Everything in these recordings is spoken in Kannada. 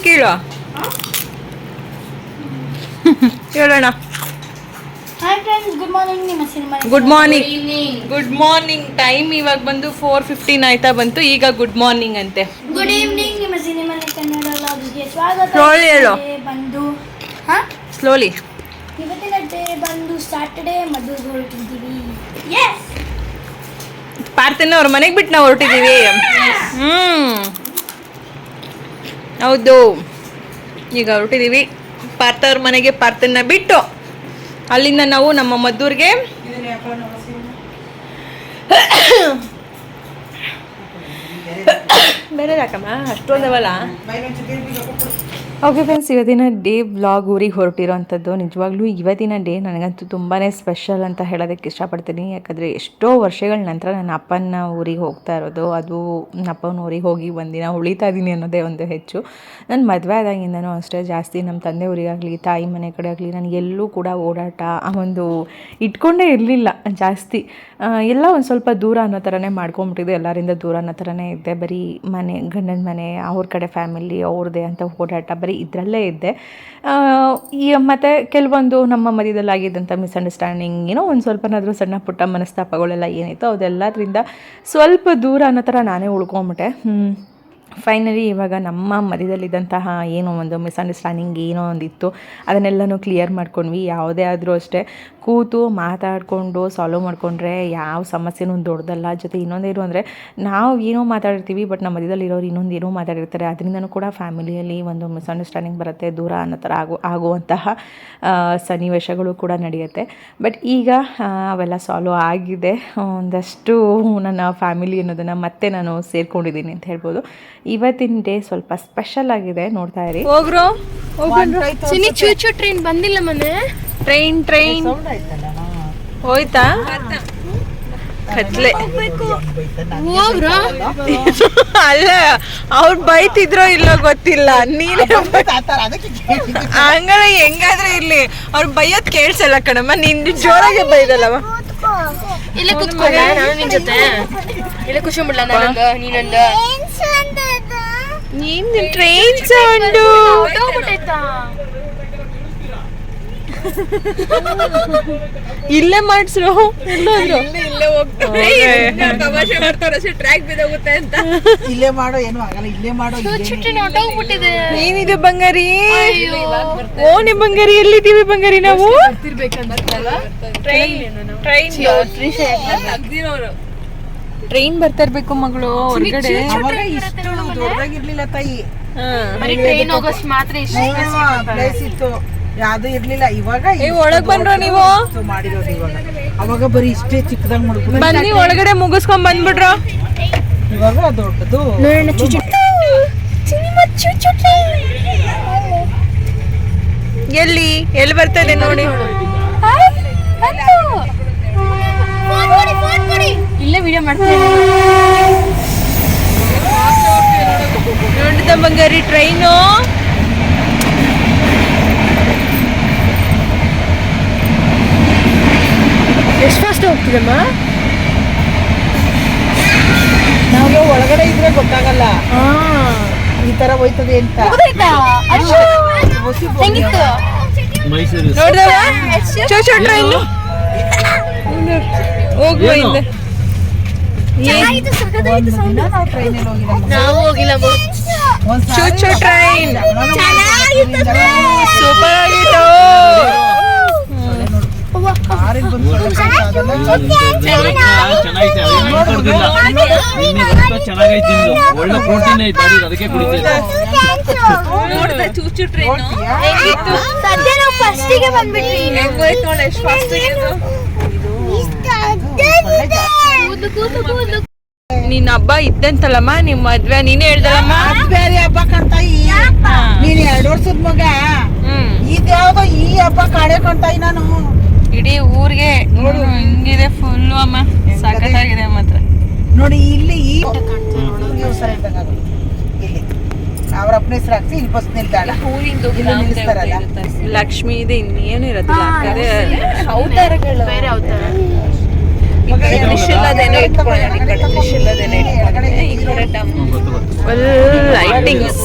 ಕೇಳು. ಹೇಳೋಣ. ಹಾಯ್ ಫ್ರೆಂಡ್ಸ್ ಗುಡ್ ಮಾರ್ನಿಂಗ್ ನಿಮ್ಮ cinema good morning good morning time ಇವಾಗ ಬಂದು ಫೋರ್ ಫಿಫ್ಟೀನ್ ಆಯ್ತಾ ಬಂತು ಈಗ ಗುಡ್ ಮಾರ್ನಿಂಗ್ ಅಂತೆ. ಗುಡ್ ಈವ್ನಿಂಗ್ ನಿಮ್ಮ ಸಿನಿಮಾ ಕನ್ನಡ ಸ್ವಾಗತ. Slowly ಹೇಳು. ಬಂದು ಹಾ? ಸ್ಲೋಲಿ ಇವತ್ತಿನ ಡೇ ಬಂದು ಸ್ಯಾಟರ್ಡೇ ಮದುವೆ ಹೊರಟಿದ್ದೀವಿ ಎಸ್ ಪಾರ್ಥನ ಅವ್ರ ಮನೆಗೆ ಬಿಟ್ಟು ನಾವು ಹೊರಟಿದ್ದೀವಿ ಹ್ಮ್. ಹೌದು. ಈಗ ಹೊರಟಿದ್ದೀವಿ. ಪಾರ್ಥ ಅವ್ರ ಮನೆಗೆ ಪಾರ್ಥನ ಬಿಟ್ಟು ಅಲ್ಲಿಂದ ನಾವು ನಮ್ಮ ಮದ್ದೂರಿಗೆ ಬೇರೆ ಯಾಕಮ್ಮ? ಅಷ್ಟೊಂದವಲ್ಲ? ಓಕೆ ಫ್ರೆಂಡ್ಸ್ ಇವತ್ತಿನ ಡೇ ವ್ಲಾಗ್ ಊರಿಗೆ ಹೊರಟಿರೋವಂಥದ್ದು ನಿಜವಾಗ್ಲೂ ಇವತ್ತಿನ ಡೇ ನನಗಂತೂ ತುಂಬಾ ಸ್ಪೆಷಲ್ ಅಂತ ಹೇಳೋದಕ್ಕೆ ಇಷ್ಟಪಡ್ತೀನಿ. ಯಾಕಂದರೆ ಎಷ್ಟೋ ವರ್ಷಗಳ ನಂತರ ನನ್ನ ಅಪ್ಪನ ಊರಿಗೆ ಹೋಗ್ತಾ ಇರೋದು, ಅದು ನನ್ನ ಅಪ್ಪನ ಊರಿಗೆ ಹೋಗಿ ಒಂದಿನ ಉಳಿತಾ ಇದ್ದೀನಿ ಅನ್ನೋದೇ ಒಂದು ಹೆಚ್ಚು. ನನ್ನ ಮದುವೆ ಆದಾಗಿಂದನೂ ಅಷ್ಟೇ ಜಾಸ್ತಿ ನಮ್ಮ ತಂದೆ ಊರಿಗಾಗಲಿ, ತಾಯಿ ಮನೆ ಕಡೆ ಆಗಲಿ ನನಗೆ ಎಲ್ಲೂ ಕೂಡ ಓಡಾಟ ಆ ಒಂದು ಇಟ್ಕೊಂಡೇ ಇರಲಿಲ್ಲ ಜಾಸ್ತಿ. ಎಲ್ಲ ಒಂದು ಸ್ವಲ್ಪ ದೂರ ಅನ್ನೋ ಥರನೇ ಮಾಡ್ಕೊಂಬಿಟ್ಟಿದ್ದೆ ಎಲ್ಲರಿಂದ ದೂರ ಅನ್ನೋ ಥರನೇ ಇದ್ದೆ ಬರೀ ಮನೆ, ಗಂಡನ ಮನೆ, ಅವ್ರ ಕಡೆ ಫ್ಯಾಮಿಲಿ ಅವ್ರದ್ದೇ ಅಂತ ಓಡಾಟ ಬರೀ ಇದರಲ್ಲೇ ಇದ್ದೆ ಈ ಮತ್ತು ಕೆಲವೊಂದು ನಮ್ಮ ಮಧ್ಯದಲ್ಲಿ ಆಗಿದ್ದಂಥ ಮಿಸ್ಅಂಡರ್ಸ್ಟ್ಯಾಂಡಿಂಗ್ ಏನೋ ಒಂದು ಸ್ವಲ್ಪನಾದರೂ ಸಣ್ಣ ಪುಟ್ಟ ಮನಸ್ತಾಪಗಳೆಲ್ಲ ಏನಿತ್ತು ಅದೆಲ್ಲದರಿಂದ ಸ್ವಲ್ಪ ದೂರ ಅನ್ನೋ ಥರ ನಾನೇ ಉಳ್ಕೊಂಬಿಟ್ಟೆ. ಹ್ಮ್. ಫೈನಲಿ ಇವಾಗ ನಮ್ಮ ಮಧ್ಯದಲ್ಲಿದ್ದಂತಹ ಏನೋ ಒಂದು ಮಿಸ್ಅಂಡರ್ಸ್ಟ್ಯಾಂಡಿಂಗ್ ಏನೋ ಒಂದಿತ್ತು. ಅದನ್ನೆಲ್ಲನೂ ಕ್ಲಿಯರ್ ಮಾಡ್ಕೊಂಡ್ವಿ. ಯಾವುದೇ ಆದರೂ ಅಷ್ಟೇ ಕೂತು ಮಾತಾಡಿಕೊಂಡು ಸಾಲ್ವ್ ಮಾಡಿಕೊಂಡ್ರೆ ಯಾವ ಸಮಸ್ಯೆನೂ ದೊಡ್ಡದಲ್ಲ. ಜೊತೆ ಇನ್ನೊಂದೇನು ಅಂದರೆ ನಾವು ಏನೋ ಮಾತಾಡಿರ್ತೀವಿ ಬಟ್ ನಮ್ಮ ಮಧ್ಯದಲ್ಲಿರೋರು ಇನ್ನೊಂದು ಏನೋ ಮಾತಾಡಿರ್ತಾರೆ. ಅದರಿಂದನೂ ಕೂಡ ಫ್ಯಾಮಿಲಿಯಲ್ಲಿ ಒಂದು ಮಿಸ್ಅಂಡರ್ಸ್ಟ್ಯಾಂಡಿಂಗ್ ಬರುತ್ತೆ, ದೂರ ಅನ್ನೋ ಥರ ಆಗು, ಆಗುವಂತಹ ಸನ್ನಿವೇಶಗಳು ಕೂಡ ನಡೆಯುತ್ತೆ. ಬಟ್ ಈಗ ಅವೆಲ್ಲ ಸಾಲ್ವ್ ಆಗಿದೆ. ಒಂದಷ್ಟು ನನ್ನ ಫ್ಯಾಮಿಲಿ ಅನ್ನೋದನ್ನು ಮತ್ತೆ ನಾನು ಸೇರ್ಕೊಂಡಿದ್ದೀನಿ ಅಂತ ಹೇಳ್ಬೋದು. ಇವತ್ತಿನ ಡೇ ಸ್ವಲ್ಪ ಸ್ಪೆಷಲ್ ಆಗಿದೆ ನೋಡ್ತಾ ಇರಿ. ಹೋಗ್ರು? ಚಿನಿ ಚೂ ಟ್ರೈನ್ ಬಂದಿಲ್ಲ ಮನೆ. Train train. ಹೋಯ್ತಾ? ಕತ್ಲೆ. ಹೋಗ್ರು? ಅಲ್ಲ ಅವ್ರು ಬೈತಿದ್ರೋ ಇಲ್ಲೋ ಗೊತ್ತಿಲ್ಲ. ನೀನೇ ಹಂಗಾರೆ ಹೆಂಗಾದ್ರೆ ಇರ್ಲಿ. ಅವ್ರು ಬೈಯೋದ್ ಕೇಳ್ಸಲ್ಲ ಕಣಮ್ಮ. ನಿನ್ ಜೋರಾಗೆ ಬೈದಲ್ಲವ ಇಲ್ಲ ಕುತ್ಕೊಳ್ಳ ನಾನು ನಿನ್ ಜೊತೆ. ಇಲ್ಲ ಖುಷಿ ಬಿಡ್ಲ ನಾನು ನೀನೊಂದು ನೀನ್ ಟ್ರೈನ್ ಸೌಂಡು? ಇಲ್ಲೇ ಮಾಡ್ಸ್ರು ಎಲ್ಲಾದ್ರು. ಇಲ್ಲೇ ಹೋಗ್ತಾರೆ. ಟ್ರ್ಯಾಕ್ ಬಿದ್ದೋಗುತ್ತೆ ಅಂತ. ಇಲ್ಲೇ ಮಾಡೋ ಏನು ಆಗಲ್ಲ ಇಲ್ಲೇ ಮಾಡೋ ಚೂಚು ಟ್ರೈನ್ ಹೊರ್ಟೋಗ್ಬಿಟ್ಟಿದೆ ಏನಿದೆ ಬಂಗಾರಿ. ಓನಿ ಬಂಗಾರಿ ಎಲ್ಲಿದ್ದೀವಿ ಬಂಗಾರಿ ನಾವು? ಟ್ರೈನ್ ಬರ್ತಾ ಇರ್ಬೇಕು ಮಗಳು ಹೊರಗಡೆ. ಅವಾಗ ಇಷ್ಟು ದೊಡ್ಡದಾಗಿರ್ಲಿಲ್ಲ ತಾಯಿ. ಬರೀ ಟ್ರೈನ್ ಹೋಗೋಷ್ಟು ಮಾತ್ರ ಇಷ್ಟ ಪ್ಲೇಸ್ ಇತ್ತು. ಯಾವ್ದು ಇರ್ಲಿಲ್ಲ. ಇವಾಗ ಏ, ಒಳಗ್ ಬಂದ್ರು ನೀವು? ಮಾಡಿರೋದು ಇವಾಗ. ಅವಾಗ ಬರೀ ಇಷ್ಟೇ ಚಿಕ್ಕದಾಗ ಮಾಡ್ಕೊಂಡು ಬನ್ನಿ ಒಳಗಡೆ ಮುಗಿಸ್ಕೊಂಡ್ ಬಂದ್ಬಿಟ್ರು. ಇವಾಗ ದೊಡ್ಡದು. ನೋಡೋಣ ಚೂಚು ಚೂಚು ಎಲ್ಲಿ? ಎಲ್ಲಿ ಬರ್ತದೆ ನೋಡಿ. ಇಲ್ಲೇ ವಿಡಿಯೋ ಮಾಡ್ತೀನಿ ನೋಡಿದ ಬಂಗಾರಿ ಟ್ರೈನು ಎಷ್ಟು ಫಾಸ್ಟ್ ಹೋಗ್ತಿದಮ್ಮ? ನಾವು ಒಳಗಡೆ ಇದ್ರೆ ಗೊತ್ತಾಗಲ್ಲ. ಈ ತರ ಹೋಯ್ತದೆ ಅಂತ. ನೋಡ್ದವ ಟ್ರೈನ್ ಹೋಗುವ ಹಿಂದೆ ಒಂದಿನ ನಾವು ಹೋಗಿಲ್ಲ. ನಾವು ಹೋಗಿಲ್ಲ ಒಂದ್ ಚೂಚು ಟ್ರೈನ್ ಸೂಪರ್ ಆಗಿತ್ತು ಚೆನ್ನಾಗೈತೆ. ಒಳ್ಳೆ ಪ್ರೋಟೀನ್ ಐತೆ ಅದಕ್ಕೆ ಕುಡಿತಾ ನೋಡ್ದ ಚೂಚು ಟ್ರೈನ್ ಸದ್ಯ ನಾವು ಫಸ್ಟಿಗೆ ಬಂದ್ಬಿಟ್ವಿ. ಹೆಂಗೋಯ್ತು ನೋಡಿ ಎಷ್ಟು ಫಾಸ್ಟ್ ನಿನ್ನ ಹಬ್ಬ ಇದ್ದಂತಲ್ಲಮ್ಮ ನಿಮ್ ಮದ್ವೆ ನೀನೇ ಹೇಳ್ದಲ್ಲಮ್ಮ? ಬೇರೆ ಹಬ್ಬ ಕಣ್ತಾಯಿ ನೀನ್ ಎರಡು ವರ್ಷದ ಮಗ. ಹ್ಮ್. ಇದ್ಯಾವ್ದೋ ಈ ಹಬ್ಬ ಕಾಡೆ ಕಣ್ತಾಯಿ ನಾನು. ಇಡೀ ಊರಿಗೆ ನೋಡು ಹಿಂಗಿದೆ ಫುಲ್ ಅಮ್ಮ. ಸಖತ್ತಾಗಿದೆ ಮಾತ್ರ. ನೋಡಿ ಇಲ್ಲಿ ಈ ಸರ. ಇಲ್ಲಿ. ಅವ್ರ ಅಪ್ಪನ ಹೆಸರು ಹಾಕ್ಸಿ ಇಲ್ಲಿ ಬಸ್ ನಿಲ್ದಾಣ. ಇಲ್ಲಿ ನಿಲ್ಲಿಸ್ತಾರಲ್ಲ? ಲಕ್ಷ್ಮಿ ಇದೆ ಇನ್ನೇನು ಇರತ್ತೆ ಅವತಾರಗಳು ಬೇರೆ ಅವತಾರ. ತ್ರಿಶೂಲದೇನೋ ಇಟ್ಕೊಳ್ಳೋಣ. ಈ ಕಡೆ ತ್ರಿಶೂಲದೇನೋ ಇಟ್ಕೊಳ್ಳೋಣ. ಈ ಕಡೆ full lightings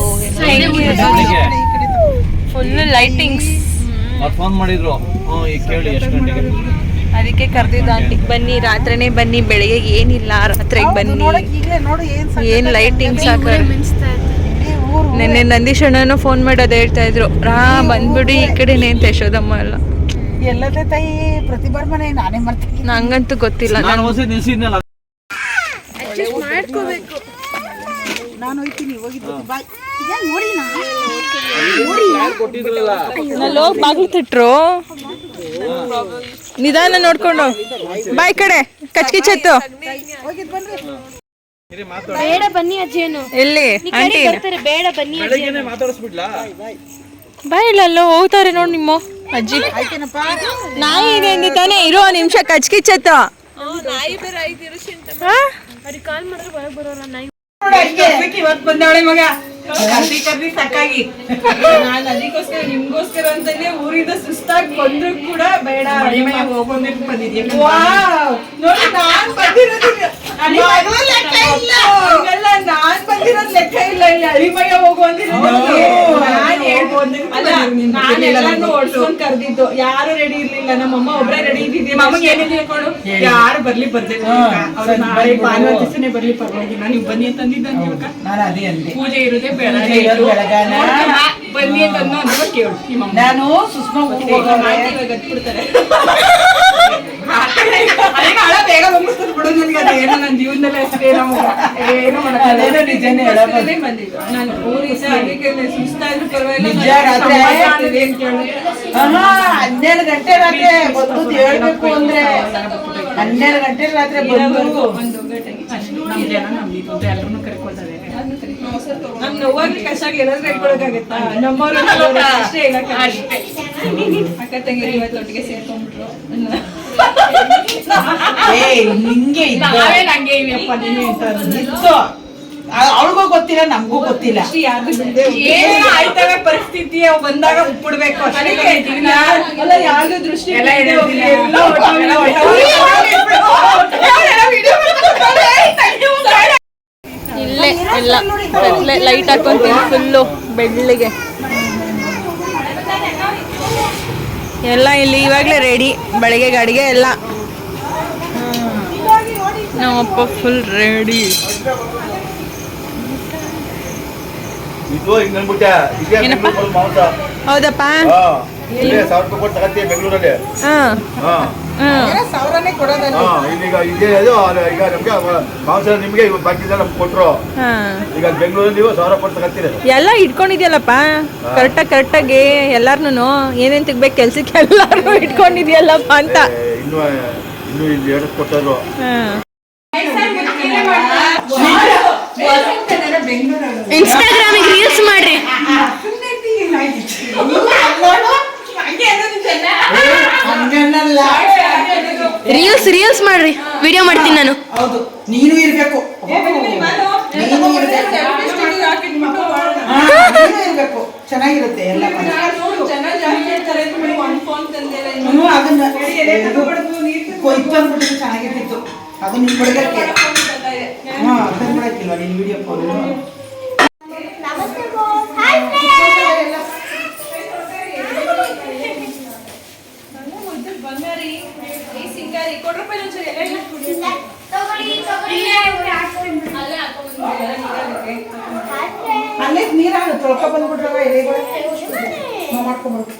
full lightings phone ಮಾಡಿದ್ರು. ಕೇಳಿ ಎಷ್ಟು ಗಂಟೆಗೆ ಅದಕ್ಕೆ ಕರೆದಿದ್ದು ಅಂಟಿಗೆ ಬನ್ನಿ ರಾತ್ರಿನೇ ಬನ್ನಿ ಬೆಳಿಗ್ಗೆ ಏನಿಲ್ಲ ರಾತ್ರಿಗೆ ಬನ್ನಿ. ಏನು ಈಗಲೇ ನೋಡು ಏನ್ ಸಖತ್ ಏನ್ ಲೈಟಿಂಗ್ಸ್ ಇತ್ತು ನೆನ್ನೆ ನಂದೀಶ್ ಅಣ್ಣನೂ ಫೋನ್ ಮಾಡೋದು ಹೇಳ್ತಾ ಇದ್ರು. ರಾ ಬಂದ್ಬಿಡಿ ಈ ಕಡೆನೇ ಅಂತ ಯಶೋದಮ್ಮ ಎಲ್ಲ. ಎಲ್ಲದೇ ತಾಯಿ ಪ್ರತಿ ಮನೆ ನಾನೇ ಮಾಡ್ತೀನಿ ನಂಗಂತೂ ಗೊತ್ತಿಲ್ಲ. ನಾನು ಹೊಸ ನಿಲ್ಸಿದ್ನಲ್ಲ. ಮಾಡ್ಕೋಬೇಕು. ನಾನು ಹೋಯ್ತೀನಿ ಹೋಗಿದ್ದು ಬಾಯ್. ಕೊಟ್ಟಿದ್ರಲ್ಲ? ಅಲ್ಲಿ ಹೋಗಿ ಬಾಗ್ಲು ತಿಟ್ರು ನಿಧಾನ ನೋಡ್ಕೊಂಡು. ಬಾಯ್ ಕಡೆ ಕಚ್ಕಿಚ್ಚತ್ತು ಬೇಡ ಬನ್ನಿ ಅಜ್ಜೇನು ಎಲ್ಲಿ? ಆಂಟಿ. ಬೇಡ ಬನ್ನಿ ಬಾಯ್ ಇಲ್ಲ ಅಲ್ಲೋ ಹೋಗ್ತಾರೆ ನೋಡ್ ನಿಮ್ಮ. ಅಜ್ಜಿ ಆಯ್ತೇನಪ್ಪ? ನಾಯಿ ಇದೆ ಅಂದಿ ತಾನೇ ಇರೋ ಒಂದ್ ನಿಮಿಷ ಕಚ್ಕಿಚ್ಚತ್ತು. ಕಾಲ್ ಮಾಡಿದ್ರೆ ಒಳಗೆ ಬರೋಲ್ಲ ನಾಯಿ. ಇವತ್ತು ಬಂದವಳೆ ಮಗ. ಕರ್ದಿ ಕರ್ದಿ ಸಾಕಾಗಿ. ನಾನು ಅದಕ್ಕೋಸ್ಕರ ನಿಮ್ಗೋಸ್ಕರ ಅಂತಾನೆ ಊರಿಂದ ಸುಸ್ತಾಗಿ ಬಂದ್ರು ಕೂಡ ಬೇಡ. ಹೋಗೋದಕ್ಕೆ ಬಂದಿದ್ಯಾ ನೋಡಿ ನಾನ್ ಬಂದಿರೋದಿಲ್ಲ ನಾನ್ ಬಂದಿರೋದ್ ಲೆಕ್ಕ ಇಲ್ಲ. ಇಲ್ಲಿ ಅಳಿಮಯ ಹೋಗು ಅಂದಿರೋದು ಓಡ್ಸ್ಕೊಂಡ್ ಕರ್ದಿದ್ದು. ಯಾರು ರೆಡಿ ಇರ್ಲಿಲ್ಲ. ನಮ್ಮಮ್ಮ ಒಬ್ರೇ ರೆಡಿ ಇದ್ದಿದ್ದೆ ಮಮ್ಮಗೆ ಏನಿದೆ ಹೇಳ್ಕೊಂಡು ಯಾರು ಬರ್ಲಿ ಬರ್ಬೇಕು ಅವ್ರ ನಾಳೆ ಭಾನುವಾರ ದಿವಸನೇ ಬರ್ಲಿ ಪರವಾಗಿಲ್ಲ. ನೀವು ಬನ್ನಿ ಅಂತ ನಾನು ಅದೇ ಅಂದೆ. ಪೂಜೆ ಇರುದೇ ಬೇಡ. ಬನ್ನಿ ಅಂತ ಅನ್ನೋ ಅಂದ್ರೆ ಕೇಳು ನಿಮ್ಮ ಅಮ್ಮ. ನಾನು ಸುಷ್ಮಾ ಊರಿಗೆ ಹೋಗೋಳೆ. ಆಂಟಿ ಇವಾಗ ಎತ್ಬಿಡ್ತಾರೆ. ಅದಕ್ಕೆ ಹಳ ಬೇಗ ಬಂದ್ಬಿಡ್ತದೆ ಬಿಡು ನನ್ಗೆ ಅದು ಏನೋ ನನ್ನ ಜೀವನದಲ್ಲಿ ಅಷ್ಟೇ ನಮ್ಗೆ ಏನು ಮಾಡಕ್ಕಾಗಲ್ಲ. ಅದೇನೋ ನಿಜನೇ ಹೇಳೋದು. ಅದಕ್ಕೋಸ್ಕರನೇ ಬಂದಿದ್ದು. ನಾನು ಊರಿಂದ ಅದಕ್ಕೆ ಸುಸ್ತಾದ್ರೂ ಪರವಾಗಿಲ್ಲ ನಿಜ ರಾತ್ರಿ ಏನು ಅನ್ನೋದು ಏನ್ ಆಹಾ, ಹನ್ನೆರಡು ಗಂಟೆ ರಾತ್ರಿ ಬಂದು ಹೇಳ್ಬೇಕು ಅಂದ್ರೆ ಹನ್ನೆರಡು ಗಂಟೆ ರಾತ್ರಿ ಬಂದು ಒಂದು ಗಂಟೆಗೆ ಅಷ್ಟು ನಮ್ಮ ಜನ ನಮ್ದು ಅಂತ ಎಲ್ಲರನ್ನೂ ಕರ್ಕೊಳ್ತಾರೆ ನಮ್ ನೋವಾಗಿ ಕಷ್ಟ ಎಲ್ಲಾದ್ರೂ ಹೇಳ್ಕೊಳಕ್ಕಾಗತ್ತಾ ನಮ್ಮವ್ರು ಅಷ್ಟೇ ಇಲ್ಲ ಅಕ್ಕ ತಂಗಿ ಇವತ್ತು ಒಟ್ಟಿಗೆ ಸೇರ್ಕೊಂಡ್ಬಿಟ್ರು. ಇದ್ದು. ನಾವೇ ನಂಗೆ ಇವಿಯಪ್ಪ ನೀನು ಅಂತ. ಇತ್ತು ಅವಳಿಗೂ ಗೊತ್ತಿಲ್ಲ ನಮಗೂ ಗೊತ್ತಿಲ್ಲ. ಏನು ಆಯ್ತವೆ ಪರಿಸ್ಥಿತಿ ಬಂದಾಗ ಉಪ್ಪಿಡ್ಬೇಕು ಯಾವ್ದು ದೃಷ್ಟಿ ಎಲ್ಲ ಹೇಳ್ತೀನಿ. ಎಲ್ಲ ಕತ್ಲೆ ಲೈಟ್ ಹಾಕೊಂತೀನಿ ಫುಲ್ಲು ಬೆಳ್ಳಿಗೆ. ಎಲ್ಲ ಇಲ್ಲಿ ಇವಾಗಲೇ ರೆಡಿ ಬೆಳಗ್ಗೆ ಗಾಡಿಗೆ ಎಲ್ಲ. ನಮ್ಮಪ್ಪ ಫುಲ್ ರೆಡಿ ಏನಪ್ಪ? ಹೌದಪ್ಪ? ಬೆಂಗಳೂರಲ್ಲಿ? ಹಾಂ. ಸಾವಿರನೇ ಕೊಡೋದಲ್ಲ ಹಾ ಇಲ್ಲೀಗ ಇದೇ ಅದು ಅದು ಈಗ ನಮ್ಗೆ ಮಾಂಸ ನಿಮ್ಗೆ ಇವಾಗ ಬಾಕಿ ನಮ್ಗೆ ಕೊಟ್ರು. ಹಾಂ. ಈಗ ಬೆಂಗಳೂರಲ್ಲಿ ನೀವು ಸಾವಿರ ಕೊಟ್ಟು ತಗತ್ತೀರಿ ಎಲ್ಲ ಇಟ್ಕೊಂಡಿದ್ಯಲ್ಲಪ್ಪ? ಕರೆಕ್ಟಾಗಿ ಕರೆಕ್ಟಾಗಿ ಎಲ್ಲಾರ್ನು ಏನೇನ್ ತೆಗ್ಬೇಕು ಕೆಲ್ಸಕ್ಕೆ ಎಲ್ಲಾರು ಇಟ್ಕೊಂಡಿದ್ಯಲ್ಲಪ್ಪ ಅಂತ. ಇನ್ನು ಇನ್ನು ಇಲ್ಲಿ ಎರಡು ಕೊಟ್ಟರು ಇನ್ಸ್ಟಾಗ್ರಾಮಿಗೆ ರೀಲ್ಸ್ ಮಾಡ್ರಿ. ರೀಲ್ಸ್ ರೀಲ್ಸ್ ಮಾಡ್ರಿ. ವಿಡಿಯೋ ಮಾಡ್ತೀನಿ ನಾನು. ಹೌದು. ನೀನು ಇರಬೇಕು. ನೀನು ಇರ್ಬೇಕು. ಚೆನ್ನಾಗಿರುತ್ತೆ ಎಲ್ಲ ಅದನ್ನ ಚೆನ್ನಾಗಿರ್ತಿತ್ತು. ಅದು ನಿನ್ ಬಡಗಕ್ಕೆ ಹಾ ತಂದ್ಬಿಡಕ್ಕಿಲ್ವಾ ನಿನ್ ವಿಡಿಯೋ ಫೋನ್ ಅಲ್ಲೇ ನೀರಾಗ ತೊಳ್ಕೊ ಬಂದ್ಬಿಟ್ರವ ಎಲೆಗಳು ಮಾಡ್ಕೊಂಡ್ಬಿಡು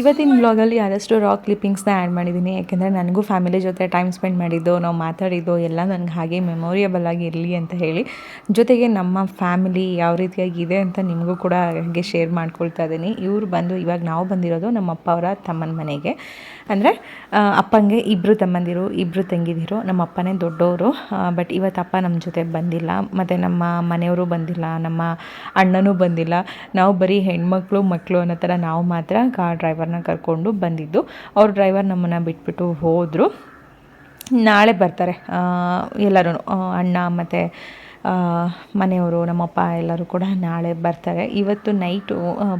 ಇವತ್ತಿನ ಬ್ಲಾಗಲ್ಲಿ ಆದಷ್ಟು ರಾಕ್ ಕ್ಲಿಪ್ಪಿಂಗ್ಸ್ನ ಆ್ಯಡ್ ಮಾಡಿದ್ದೀನಿ ಯಾಕೆಂದರೆ ನನಗೂ ಫ್ಯಾಮಿಲಿ ಜೊತೆ ಟೈಮ್ ಸ್ಪೆಂಡ್ ಮಾಡಿದ್ದು, ನಾವು ಮಾತಾಡಿದ್ದು ಎಲ್ಲ ನನಗೆ ಹಾಗೆ ಮೆಮೊರಿಯಬಲ್ ಆಗಿ ಇರಲಿ ಅಂತ ಹೇಳಿ. ಜೊತೆಗೆ ನಮ್ಮ ಫ್ಯಾಮಿಲಿ ಯಾವ ರೀತಿಯಾಗಿದೆ ಅಂತ ನಿಮಗೂ ಕೂಡ ಹಾಗೆ ಶೇರ್ ಮಾಡ್ಕೊಳ್ತಾ ಇದ್ದೀನಿ ಇವರು ಬಂದು ಇವಾಗ ನಾವು ಬಂದಿರೋದು ನಮ್ಮ ಅಪ್ಪ ಅವರ ತಮ್ಮನ ಮನೆಗೆ. ಅಂದರೆ ಅಪ್ಪಂಗೆ ಇಬ್ಬರು ತಮ್ಮಂದಿರು ಇಬ್ಬರು ತಂಗಿದಿರು ನಮ್ಮ ಅಪ್ಪನೇ ದೊಡ್ಡವರು ಬಟ್ ಇವತ್ತು ಅಪ್ಪ ನಮ್ಮ ಜೊತೆ ಬಂದಿಲ್ಲ. ಮತ್ತು ನಮ್ಮ ಮನೆಯವರು ಬಂದಿಲ್ಲ, ನಮ್ಮ ಅಣ್ಣನೂ ಬಂದಿಲ್ಲ. ನಾವು ಬರೀ ಹೆಣ್ಮಕ್ಳು ಮಕ್ಕಳು ಅನ್ನೋ ಥರ ನಾವು ಮಾತ್ರ ಕಾರ್ ಡ್ರೈವರ್ನ ಕರ್ಕೊಂಡು ಬಂದಿದ್ದು. ಅವ್ರ ಡ್ರೈವರ್ ನಮ್ಮನ್ನು ಬಿಟ್ಬಿಟ್ಟು ಹೋದರು. ನಾಳೆ ಬರ್ತಾರೆ ಎಲ್ಲರೂ ಅಣ್ಣ ಮತ್ತು ಮನೆಯವರು, ನಮ್ಮಪ್ಪ ಎಲ್ಲರೂ ಕೂಡ ನಾಳೆ ಬರ್ತಾರೆ. ಇವತ್ತು ನೈಟು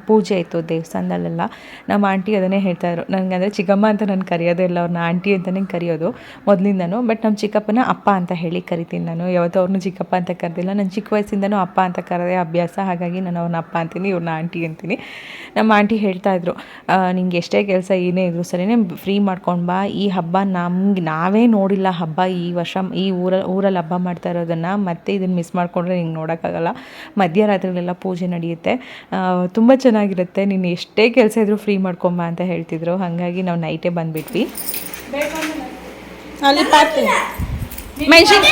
ಪೂಜೆ ಇತ್ತು ದೇವಸ್ಥಾನದಲ್ಲೆಲ್ಲ. ನಮ್ಮ ಆಂಟಿ ಅದನ್ನೇ ಹೇಳ್ತಾಯಿದ್ರು ನನಗೆ ಅಂದರೆ ಚಿಕ್ಕಮ್ಮ ಅಂತ ನಾನು ಕರೆಯೋದೇ ಇಲ್ಲ. ಅವ್ರನ್ನ ಆಂಟಿ ಅಂತಲೇ ಕರೆಯೋದು ಮೊದಲಿಂದನೂ. ಬಟ್ ನಮ್ಮ ಚಿಕ್ಕಪ್ಪನ ಅಪ್ಪ ಅಂತ ಹೇಳಿ ಕರಿತೀನಿ ನಾನು. ಯಾವತ್ತೂ ಅವ್ರನ್ನ ಚಿಕ್ಕಪ್ಪ ಅಂತ ಕರೆದಿಲ್ಲ. ನನ್ನ ಚಿಕ್ಕ ವಯಸ್ಸಿಂದನೂ ಅಪ್ಪ ಅಂತ ಕರೆದೇ ಅಭ್ಯಾಸ. ಹಾಗಾಗಿ ನಾನು ಅವ್ರನ್ನ ಅಪ್ಪ ಅಂತೀನಿ ಇವ್ರನ್ನ ಆಂಟಿ ಅಂತೀನಿ. ನಮ್ಮ ಆಂಟಿ ಹೇಳ್ತಾಯಿದ್ರು ನಿಂಗೆ ಎಷ್ಟೇ ಕೆಲಸ ಏನೇ ಇದ್ರು ಸರಿನೇ ಫ್ರೀ ಮಾಡ್ಕೊಂಡು ಬಾ. ಈ ಹಬ್ಬ ನಮ್ಗೆ ನಾವೇ ನೋಡಿಲ್ಲ. ಹಬ್ಬ ಈ ವರ್ಷ, ಈ ಊರ ಊರಲ್ಲಿ ಹಬ್ಬ ಮಾಡ್ತಾ ಇರೋದನ್ನು. ಮತ್ತೆ ಇದನ್ನು ಮಿಸ್ ಮಾಡಿಕೊಂಡ್ರೆ ನಿಂಗೆ ನೋಡೋಕ್ಕಾಗಲ್ಲ. ಮಧ್ಯರಾತ್ರಿಗಳೆಲ್ಲ ಪೂಜೆ ನಡೆಯುತ್ತೆ. ತುಂಬ ಚೆನ್ನಾಗಿರುತ್ತೆ. ನೀನು ಎಷ್ಟೇ ಕೆಲಸ ಇದ್ದರೂ ಫ್ರೀ ಮಾಡ್ಕೊಂಬ ಅಂತ ಹೇಳ್ತಿದ್ರು. ಹಾಗಾಗಿ ನಾವು ನೈಟೇ ಬಂದುಬಿಟ್ವಿ. ಮೆಣಸಿನ್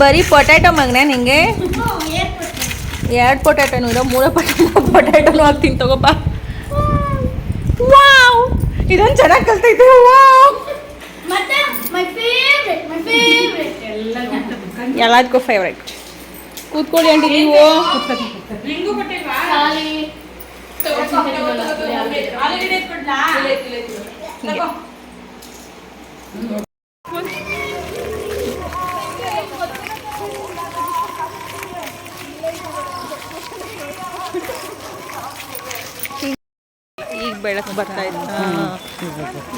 ಬರೀ ಪೊಟ್ಯಾಟೊ ಮಗನೇ ನಿಂಗೆ? ಎರಡು ಪೊಟ್ಯಾಟೋನು ಇರೋ ಮೂರು ಪೊಟ್ಯಾಟೊ ಪೊಟ್ಯಾಟೊನೂ ಹಾಕ್ತೀನಿ ತಗೋಪ್ಪ ವಾವ್! ಇದೊಂದು ಚೆನ್ನಾಗಿ ಕಲ್ತೈತೆ. ವಾವ್! ಮತ್ತೆ? ಮೈ ಫೇವ್ರೆಟ್ ಮೈ ಫೇವ್ರೆಟ್ ಎಲ್ಲದಕ್ಕೂ ಫೇವ್ರೆಟ್ ಕೂತ್ಕೊಳ್ಳಿ ಆಂಟಿ ನೀವು ಖಾಲಿ ಈಗ ಬೆಳಕು ಬರ್ತಾ ಇದೆ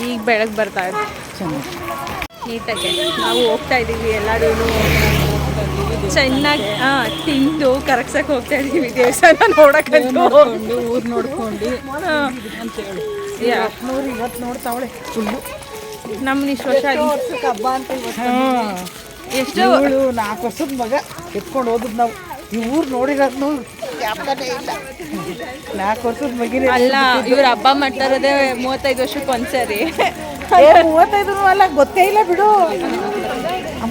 ಈಗ ಬೆಳಕು ಬರ್ತಾ ಇದೆ ನೀಟಾಗಿ ನಾವು ಹೋಗ್ತಾ ಇದ್ದೀವಿ ಎಲ್ಲರೂ ಚೆನ್ನಾಗಿ ತಿಂದು ಕರಗ್ಸಕ್ಕೆ ಹೋಗ್ತಾ ಇದ್ದೀವಿ ದೇವಸ್ಥಾನ ನೋಡಕ್ಕಂತೂ. ಊರು ನೋಡ್ಕೊಂಡು. ನೂರು ಇವತ್ತು ನೋಡ್ತಾವಳೆ ಫುಲ್ಲು ನಮ್ಮ ಇಷ್ಟು ವರ್ಷ ಆಗಿ- ಹಬ್ಬ ಅಂತ ಎಷ್ಟು ನಾಲ್ಕು ವರ್ಷದ ಮಗ ಎತ್ಕೊಂಡು ಹೋದದ್ ನಾವು. ಈ ಊರು ನೋಡಿರೋದ್ನು ಜ್ಞಾಪಕನೇ ಇಲ್ಲ. ನಾಲ್ಕು ವರ್ಷದ ಮಗಿನ ಅಲ್ಲ ಇವ್ರ ಹಬ್ಬ ಮಾಡ್ತಾ ಇರೋದೇ ಮೂವತ್ತೈದು ವರ್ಷಕ್ಕೆ ಒಂದ್ಸರಿ ಮೂವತ್ತೈದು ಅಲ್ಲ ಗೊತ್ತೇ ಇಲ್ಲ ಬಿಡು.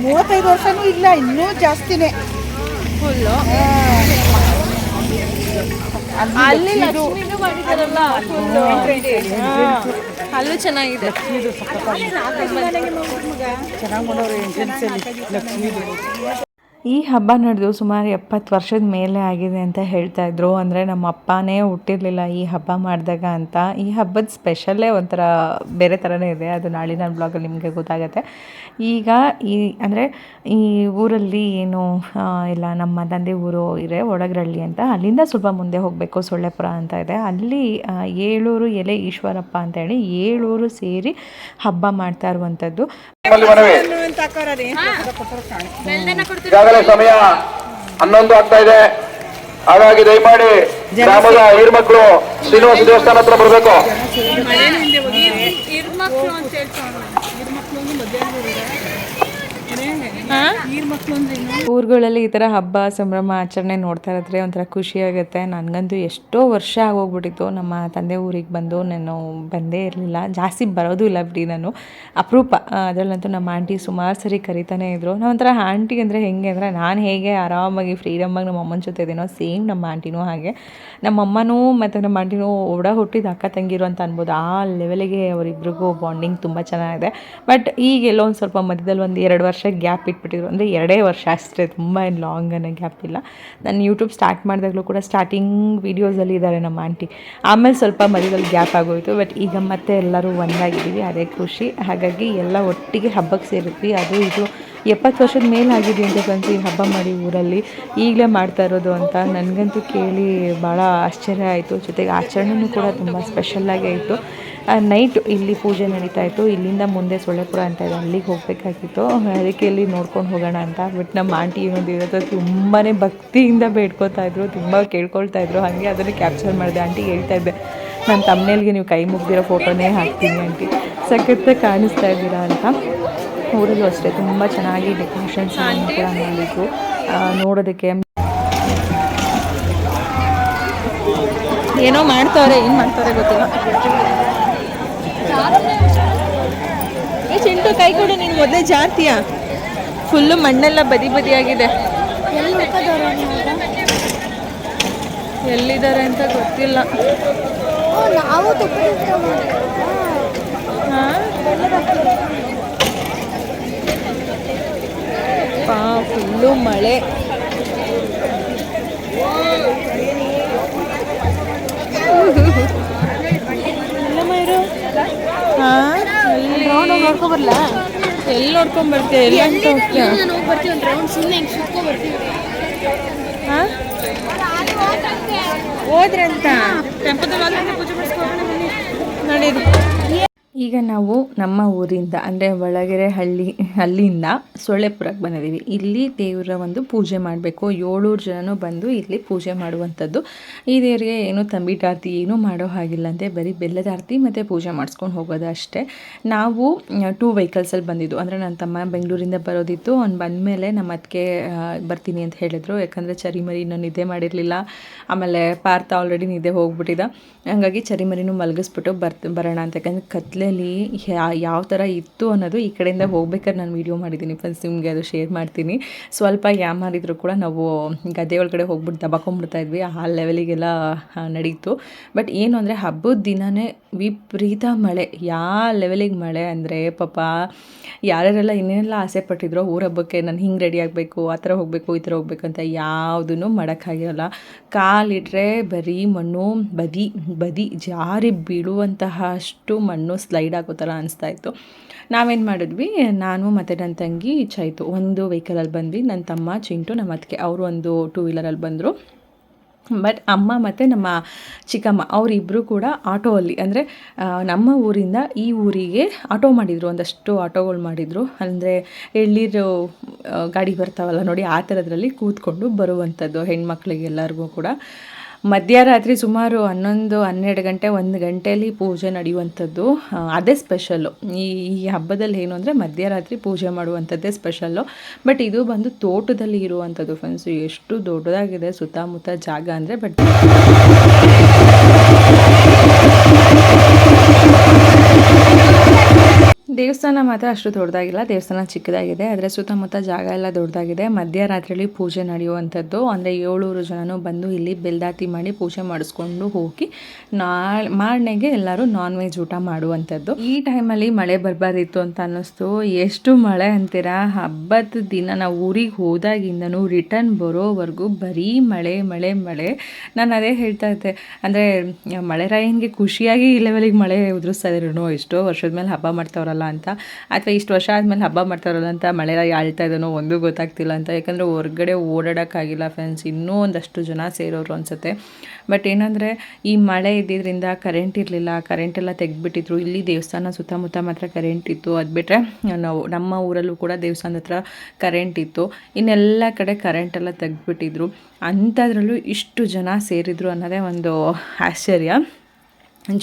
ಮೂವತ್ತೈದು ವರ್ಷನೂ ಇಲ್ಲ ಇನ್ನೂ ಜಾಸ್ತಿನೇ. ಫುಲ್ಲು ಅಲ್ಲಿ ಅಲ್ಲೂ ಚೆನ್ನಾಗಿದೆ. ಚೆನ್ನಾಗಿ ಮಾಡೋರು ಎಂಟ್ರೆನ್ಸಲ್ಲಿ ಲಕ್ಷ್ಮೀದು. ಈ ಹಬ್ಬ ನಡೆದು ಸುಮಾರು ಎಪ್ಪತ್ತು ವರ್ಷದ ಮೇಲೆ ಆಗಿದೆ ಅಂತ ಹೇಳ್ತಾ ಇದ್ರು. ಅಂದರೆ ನಮ್ಮ ಅಪ್ಪನೇ ಹುಟ್ಟಿರಲಿಲ್ಲ ಈ ಹಬ್ಬ ಮಾಡಿದಾಗ ಅಂತ. ಈ ಹಬ್ಬದ ಸ್ಪೆಷಲ್ಲೇ ಒಂಥರ ಬೇರೆ ಥರನೇ ಇದೆ. ಅದು ನಾಳೆ ನನ್ನ ಬ್ಲಾಗಲ್ಲಿ ನಿಮಗೆ ಗೊತ್ತಾಗುತ್ತೆ. ಈಗ ಈ ಅಂದರೆ ಈ ಊರಲ್ಲಿ ಏನು ಇಲ್ಲ ನಮ್ಮ ತಂದೆ ಊರು ಇದೆ ಒಳಗ್ರಳ್ಳಿ ಅಂತ. ಅಲ್ಲಿಂದ ಸ್ವಲ್ಪ ಮುಂದೆ ಹೋಗಬೇಕು ಸೊಳ್ಳೆಪುರ ಅಂತ ಇದೆ. ಅಲ್ಲಿ ಏಳೂರು ಎಲೆ ಈಶ್ವರಪ್ಪ ಅಂತ ಹೇಳಿ ಏಳೂರು ಸೇರಿ ಹಬ್ಬ ಮಾಡ್ತಾ ಇರುವಂಥದ್ದು. ಈಗಾಗಲೇ ಸಮಯ ಹನ್ನೊಂದು ಆಗ್ತಾ ಇದೆ. ಹಾಗಾಗಿ ದಯಮಾಡಿ ಗ್ರಾಮದ ಹಿರ್ಮಕ್ಳು ಶ್ರೀನಿವಾಸ ದೇವಸ್ಥಾನ ಹತ್ರ ಬರಬೇಕು. ಊರುಗಳಲ್ಲಿ ಈ ಥರ ಹಬ್ಬ, ಸಂಭ್ರಮ, ಆಚರಣೆ ನೋಡ್ತಾ ಇರೋದ್ರೆ ಒಂಥರ ಖುಷಿ ಆಗುತ್ತೆ. ನನಗಂತೂ ಎಷ್ಟೋ ವರ್ಷ ಆಗೋಗ್ಬಿಟ್ಟಿತ್ತು. ನಮ್ಮ ತಂದೆ ಊರಿಗೆ ಬಂದು ನಾನು ಬಂದೇ ಇರಲಿಲ್ಲ. ಜಾಸ್ತಿ ಬರೋದು ಇಲ್ಲ ಬಿಡಿ ನಾನು. ಅಪರೂಪ. ಅದರಲ್ಲಂತೂ ನಮ್ಮ ಆಂಟಿ ಸುಮಾರು ಸರಿ ಕರಿತಾನೆ ಇದ್ರು. ನಾವು ಒಂಥರ ಆಂಟಿ ಅಂದರೆ ಹೆಂಗೆ ಅಂದರೆ ನಾನು ಹೇಗೆ ಆರಾಮಾಗಿ ಫ್ರೀಡಮ್ಮಾಗಿ ನಮ್ಮ ಅಮ್ಮನ ಜೊತೆ ಇದ್ದೀನೋ ಸೇಮ್ ನಮ್ಮ ಆಂಟಿನೂ ಹಾಗೆ. ನಮ್ಮ ಅಮ್ಮನೂ ಮತ್ತು ನಮ್ಮ ಆಂಟಿನೂ ಒಡ ಹುಟ್ಟಿದ ಅಕ್ಕ ತಂಗಿರು ಅಂತ ಅನ್ಬೋದು. ಆ ಲೆವೆಲಿಗೆ ಅವರಿಬ್ರಿಗೂ ಬಾಂಡಿಂಗ್ ತುಂಬ ಚೆನ್ನಾಗಿದೆ. ಬಟ್ ಈಗ ಎಲ್ಲೋ ಒಂದು ಸ್ವಲ್ಪ ಮಧ್ಯದಲ್ಲಿ ಒಂದು ಎರಡು ವರ್ಷ ಗ್ಯಾಪ್ ಇಟ್ಬಿಟ್ಟಿದ್ರು ಅಂದರೆ ಎರಡೇ ವರ್ಷ ಅಷ್ಟೇ, ತುಂಬ ಏನು ಲಾಂಗ್ ಅನ್ನೋ ಗ್ಯಾಪ್ ಇಲ್ಲ. ನಾನು ಯೂಟ್ಯೂಬ್ ಸ್ಟಾರ್ಟ್ ಮಾಡಿದಾಗಲೂ ಕೂಡ ಸ್ಟಾರ್ಟಿಂಗ್ ವೀಡಿಯೋಸಲ್ಲಿ ಇದ್ದಾರೆ ನಮ್ಮ ಆಂಟಿ ಆಮೇಲೆ ಸ್ವಲ್ಪ ಮಧ್ಯದಲ್ಲಿ ಗ್ಯಾಪ್ ಆಗೋಯಿತು ಬಟ್ ಈಗ ಮತ್ತೆ ಎಲ್ಲರೂ ಒಂದಾಗಿದ್ದೀವಿ, ಅದೇ ಖುಷಿ. ಹಾಗಾಗಿ ಎಲ್ಲ ಒಟ್ಟಿಗೆ ಹಬ್ಬಕ್ಕೆ ಸೇರಿದ್ವಿ. ಅದು ಇದು ಎಪ್ಪತ್ತು ವರ್ಷದ ಮೇಲೆ ಆಗಿದೆ ಅಂತ ಬಂತು ಈ ಹಬ್ಬ ಮಾಡಿ ಊರಲ್ಲಿ. ಈಗಲೇ ಮಾಡ್ತಾ ಇರೋದು ಅಂತ ನನಗಂತೂ ಕೇಳಿ ಭಾಳ ಆಶ್ಚರ್ಯ ಆಯಿತು. ಜೊತೆಗೆ ಆಚರಣೆಯೂ ಕೂಡ ತುಂಬ ಸ್ಪೆಷಲ್ಲಾಗಿ ಇತ್ತು. ನೈಟ್ ಇಲ್ಲಿ ಪೂಜೆ ನಡೀತಾ ಇತ್ತು. ಇಲ್ಲಿಂದ ಮುಂದೆ ಸೊಳ್ಳೆಪುರ ಅಂತ ಇದೆ. ಅಲ್ಲಿಗೆ ಹೋಗಬೇಕಾಗಿತ್ತು. ಅದಕ್ಕೆ ಇಲ್ಲಿ ನೋಡ್ಕೊಂಡು ಹೋಗೋಣ ಅಂತ ಬಟ್ ನಮ್ಮ ಆಂಟಿ ಏನೊಂದು ಇರೋದು ತುಂಬಾ ಭಕ್ತಿಯಿಂದ ಬೇಡ್ಕೊತಾ ಇದ್ರು. ತುಂಬ ಕೇಳ್ಕೊಳ್ತಾ ಇದ್ರು. ಹಾಗೆ ಅದನ್ನು ಕ್ಯಾಪ್ಚರ್ ಮಾಡಿದೆ. ಆಂಟಿ ಹೇಳ್ತಾ ಇದ್ದೆ ನಾನು ತಮ್ಮನೇಲಿಗೆ ನೀವು ಕೈ ಮುಗ್ದಿರೋ ಫೋಟೋನೇ ಹಾಕ್ತೀನಿ ಆಂಟಿ. ಸಖತ್ತಾಗಿ ಕಾಣಿಸ್ತಾ ಇದ್ದೀರಾ ಅಂತ. ಊರಲ್ಲೂ ಅಷ್ಟೇ ತುಂಬ ಚೆನ್ನಾಗಿ ಡೆಕೋರೇಷನ್ಸ್ ಕೂಡ ಮಾಡಿದ್ರು. ಆ, ನೋಡೋದಕ್ಕೆ ಏನೋ ಮಾಡ್ತಾವ್ರೆ ಏನು ಮಾಡ್ತಾರೆ ಗೊತ್ತಿಲ್ಲ. ಚಿಂಟು ಕೈ ಕೊಡು ನೀನು ಮೊದಲೇ ಜಾರ್ತೀಯ ಫುಲ್ಲು ಮಣ್ಣೆಲ್ಲ ಬದಿ ಬದಿಯಾಗಿದೆ. ಎಲ್ಲಿದ್ದಾರೆ ಅಂತ ಗೊತ್ತಿಲ್ಲ. ನಾವು ಪಾ ಫುಲ್ಲು ಮಳೆ. ಹಾಂ? ನೋಡ್ಕೊ ಬರ್ಲಾ? ಎಲ್ಲಿ ನೋಡ್ಕೊಂಡ್ ಬರ್ತೀಯ? ಎಲ್ಲಿ ಅಂತ ಹೋಗ್ತೀಯ? ಹೋದ್ರಂತ? ನಡೀರಿ. ಈಗ ನಾವು ನಮ್ಮ ಊರಿಂದ, ಅಂದರೆ ಒಳಗೆರೆ ಹಳ್ಳಿ, ಹಳ್ಳಿಯಿಂದ ಸೊಳ್ಳೆಪುರಕ್ಕೆ ಬಂದಿದ್ದೀವಿ. ಇಲ್ಲಿ ದೇವರ ಒಂದು ಪೂಜೆ ಮಾಡಬೇಕು. ಏಳೂರು ಜನನೂ ಬಂದು ಇಲ್ಲಿ ಪೂಜೆ ಮಾಡುವಂಥದ್ದು. ಈ ದೇವರಿಗೆ ಏನು ತಂಬಿಟಾರ್ತಿ ಏನೂ ಮಾಡೋ ಹಾಗಿಲ್ಲ ಅಂದರೆ ಬರೀ ಬೆಲ್ಲದ ಆರತಿ ಮತ್ತು ಪೂಜೆ ಮಾಡಿಸ್ಕೊಂಡು ಹೋಗೋದು ಅಷ್ಟೇ. ನಾವು ಟೂ ವೆಹಿಕಲ್ಸಲ್ಲಿ ಬಂದಿದ್ದು. ಅಂದರೆ ನನ್ನ ತಮ್ಮ ಬೆಂಗಳೂರಿಂದ ಬರೋದಿತ್ತು. ಅವ್ನು ಬಂದಮೇಲೆ ನಮ್ಮ ಅದಕ್ಕೆ ಬರ್ತೀನಿ ಅಂತ ಹೇಳಿದ್ರು. ಯಾಕಂದರೆ ಚರಿಮರಿ ಇನ್ನೂ ನಿದ್ದೆ ಮಾಡಿರಲಿಲ್ಲ. ಆಮೇಲೆ ಪಾರ್ಥ ಆಲ್ರೆಡಿ ನಿದ್ದೆ ಹೋಗ್ಬಿಟ್ಟಿದ್ದ ಹಂಗಾಗಿ ಚರಿಮರಿನೂ ಮಲಗಿಸ್ಬಿಟ್ಟು ಬರ್ತ ಬರೋಣ ಅಂತ. ಯಾಕಂದರೆ ಕತ್ಲಲ್ಲಿ ಯಾವ ಥರ ಇತ್ತು ಅನ್ನೋದು ಈ ಕಡೆಯಿಂದ ಹೋಗ್ಬೇಕಾದ್ರೆ ನಾನು ವೀಡಿಯೋ ಮಾಡಿದ್ದೀನಿ ಫ್ರೆಂಡ್ಸ್ ನಿಮಗೆ ಅದು ಶೇರ್ ಮಾಡ್ತೀನಿ. ಸ್ವಲ್ಪ ಯಾಮಾರಿದ್ರು ಕೂಡ ನಾವು ಗದ್ದೆ ಒಳಗಡೆ ಹೋಗ್ಬಿಟ್ಟು ದಬಾಕೊಂಡ್ಬಿಡ್ತಾ ಇದ್ವಿ. ಆ ಲೆವೆಲಿಗೆಲ್ಲ ನಡೀತು. ಬಟ್ ಏನು ಅಂದರೆ ಹಬ್ಬದ ದಿನವೇ ವಿಪರೀತ ಮಳೆ. ಯಾವ ಲೆವೆಲಿಗೆ ಮಳೆ ಅಂದರೆ ಪಾಪ ಯಾರ್ಯಾರೆಲ್ಲ ಇನ್ನೇನೆಲ್ಲ ಆಸೆ ಪಟ್ಟಿದ್ರು ಊರ ಹಬ್ಬಕ್ಕೆ ನಾನು ಹಿಂಗೆ ರೆಡಿ ಆಗಬೇಕು, ಆ ಥರ ಹೋಗಬೇಕು, ಈ ಥರ ಹೋಗ್ಬೇಕು ಅಂತ ಯಾವುದೂ ಮಾಡೋಕ್ಕಾಗಿರಲ್ಲ ಕಾಲಿಟ್ರೆ ಬರೀ ಮಣ್ಣು ಬದಿ ಬದಿ ಜಾರಿ ಬೀಳುವಂತಹ ಅಷ್ಟು ಮಣ್ಣು ಸ್ಲೈಡ್ ಆಗೋ ಥರ ಅನಿಸ್ತಾ ಇತ್ತು. ನಾವೇನು ಮಾಡಿದ್ವಿ, ನಾನು ಮತ್ತು ನನ್ನ ತಂಗಿ ಚೈತು ಒಂದು ವೆಹಿಕಲಲ್ಲಿ ಬಂದ್ವಿ. ನನ್ನ ತಮ್ಮ, ಚಿಂಟು ನಮ್ಮ ಅದಕ್ಕೆ ಅವರು ಒಂದು ಟೂ ವೀಲರಲ್ಲಿ ಬಂದರು. ಬಟ್ ಅಮ್ಮ ಮತ್ತು ನಮ್ಮ ಚಿಕ್ಕಮ್ಮ ಅವರಿಬ್ಬರು ಕೂಡ ಆಟೋವಲ್ಲಿ ಅಂದರೆ ನಮ್ಮ ಊರಿಂದ ಈ ಊರಿಗೆ ಆಟೋ ಮಾಡಿದರು. ಒಂದಷ್ಟು ಆಟೋಗಳು ಮಾಡಿದರು. ಅಂದರೆ ಎಳ್ಳೀರು ಗಾಡಿ ಬರ್ತಾವಲ್ಲ ನೋಡಿ, ಆ ಥರದ್ರಲ್ಲಿ ಕೂತ್ಕೊಂಡು ಬರುವಂಥದ್ದು ಹೆಣ್ಮಕ್ಳಿಗೆಲ್ಲರಿಗೂ ಕೂಡ. ಮಧ್ಯರಾತ್ರಿ ಸುಮಾರು ಹನ್ನೊಂದು, ಹನ್ನೆರಡು ಗಂಟೆ, ಒಂದು ಗಂಟೆಯಲ್ಲಿ ಪೂಜೆ ನಡೆಯುವಂಥದ್ದು. ಅದೇ ಸ್ಪೆಷಲ್ಲು ಈ ಈ ಹಬ್ಬದಲ್ಲಿ ಏನು ಅಂದರೆ ಮಧ್ಯರಾತ್ರಿ ಪೂಜೆ ಮಾಡುವಂಥದ್ದೇ ಸ್ಪೆಷಲ್ಲು ಬಟ್ ಇದು ಬಂದು ತೋಟದಲ್ಲಿ ಇರುವಂಥದ್ದು ಫ್ರೆಂಡ್ಸು ಎಷ್ಟು ದೊಡ್ಡದಾಗಿದೆ ಸುತ್ತಮುತ್ತ ಜಾಗ ಅಂದರೆ ಬಟ್ ದೇವಸ್ಥಾನ ಮಾತ್ರ ಅಷ್ಟು ದೊಡ್ಡದಾಗಿಲ್ಲ. ದೇವಸ್ಥಾನ ಚಿಕ್ಕದಾಗಿದೆ. ಆದರೆ ಸುತ್ತಮುತ್ತ ಜಾಗ ಎಲ್ಲ ದೊಡ್ಡದಾಗಿದೆ. ಮಧ್ಯರಾತ್ರಿಯಲ್ಲಿ ಪೂಜೆ ನಡೆಯುವಂಥದ್ದು. ಅಂದರೆ ಏಳೂರು ಜನನು ಬಂದು ಇಲ್ಲಿ ಬೆಲ್ದಾತಿ ಮಾಡಿ ಪೂಜೆ ಮಾಡಿಸ್ಕೊಂಡು ಹೋಗಿ ನಾಳೆ ಮಾರನೆಗೆ ಎಲ್ಲರೂ ನಾನ್ ವೆಜ್ ಊಟ ಮಾಡುವಂಥದ್ದು. ಈ ಟೈಮಲ್ಲಿ ಮಳೆ ಬರಬಾರ್ದಿತ್ತು ಅಂತ ಅನ್ನಿಸ್ತು. ಎಷ್ಟು ಮಳೆ ಅಂತೀರಾ? ಹಬ್ಬದ ದಿನ ನಾವು ಊರಿಗೆ ಹೋದಾಗಿಂದನೂ ರಿಟರ್ನ್ ಬರೋವರೆಗೂ ಬರೀ ಮಳೆ ಮಳೆ ಮಳೆ. ನಾನು ಅದೇ ಹೇಳ್ತಾ ಇದ್ದೆ. ಅಂದರೆ ಮಳೆ ರಾಯನಿಗೆ ಖುಷಿಯಾಗಿ ಈ ಲೆವೆಲಿಗೆ ಮಳೆ ಉದುರಿಸ್ತಾ ಇದ್ರು. ಎಷ್ಟೋ ವರ್ಷದ ಮೇಲೆ ಹಬ್ಬ ಮಾಡ್ತಾವ್ರಲ್ಲ. ಅಂತ. ಅಥವಾ ಇಷ್ಟು ವರ್ಷ ಆದಮೇಲೆ ಹಬ್ಬ ಮಾಡ್ತಾರಲ್ಲ ಅಂತ ಮಳೆ ಆಳ್ತಾ ಇದನೋ ಒಂದೂ ಗೊತ್ತಾಗ್ತಿಲ್ಲ ಅಂತ. ಯಾಕಂದರೆ ಹೊರ್ಗಡೆ ಓಡಾಡೋಕ್ಕಾಗಿಲ್ಲ ಫ್ರೆಂಡ್ಸ್ ಇನ್ನೂ ಒಂದಷ್ಟು ಜನ ಸೇರೋರು ಅನಿಸುತ್ತೆ. ಬಟ್ ಏನಂದರೆ ಈ ಮಳೆ ಇದ್ದಿದ್ದರಿಂದ ಕರೆಂಟ್ ಇರಲಿಲ್ಲ ಕರೆಂಟ್ ಎಲ್ಲ ತೆಗೆದ್ಬಿಟ್ಟಿದ್ರು. ಇಲ್ಲಿ ದೇವಸ್ಥಾನ ಸುತ್ತಮುತ್ತ ಮಾತ್ರ ಕರೆಂಟ್ ಇತ್ತು. ಅದು ಬಿಟ್ಟರೆ ನಾವು ನಮ್ಮ ಊರಲ್ಲೂ ಕೂಡ ದೇವಸ್ಥಾನದ ಹತ್ರ ಕರೆಂಟ್ ಇತ್ತು. ಇನ್ನೆಲ್ಲ ಕಡೆ ಕರೆಂಟ್ ಎಲ್ಲ ತೆಗೆದ್ಬಿಟ್ಟಿದ್ರು. ಅಂಥದ್ರಲ್ಲೂ ಇಷ್ಟು ಜನ ಸೇರಿದ್ರು ಅನ್ನೋದೇ ಒಂದು ಆಶ್ಚರ್ಯ.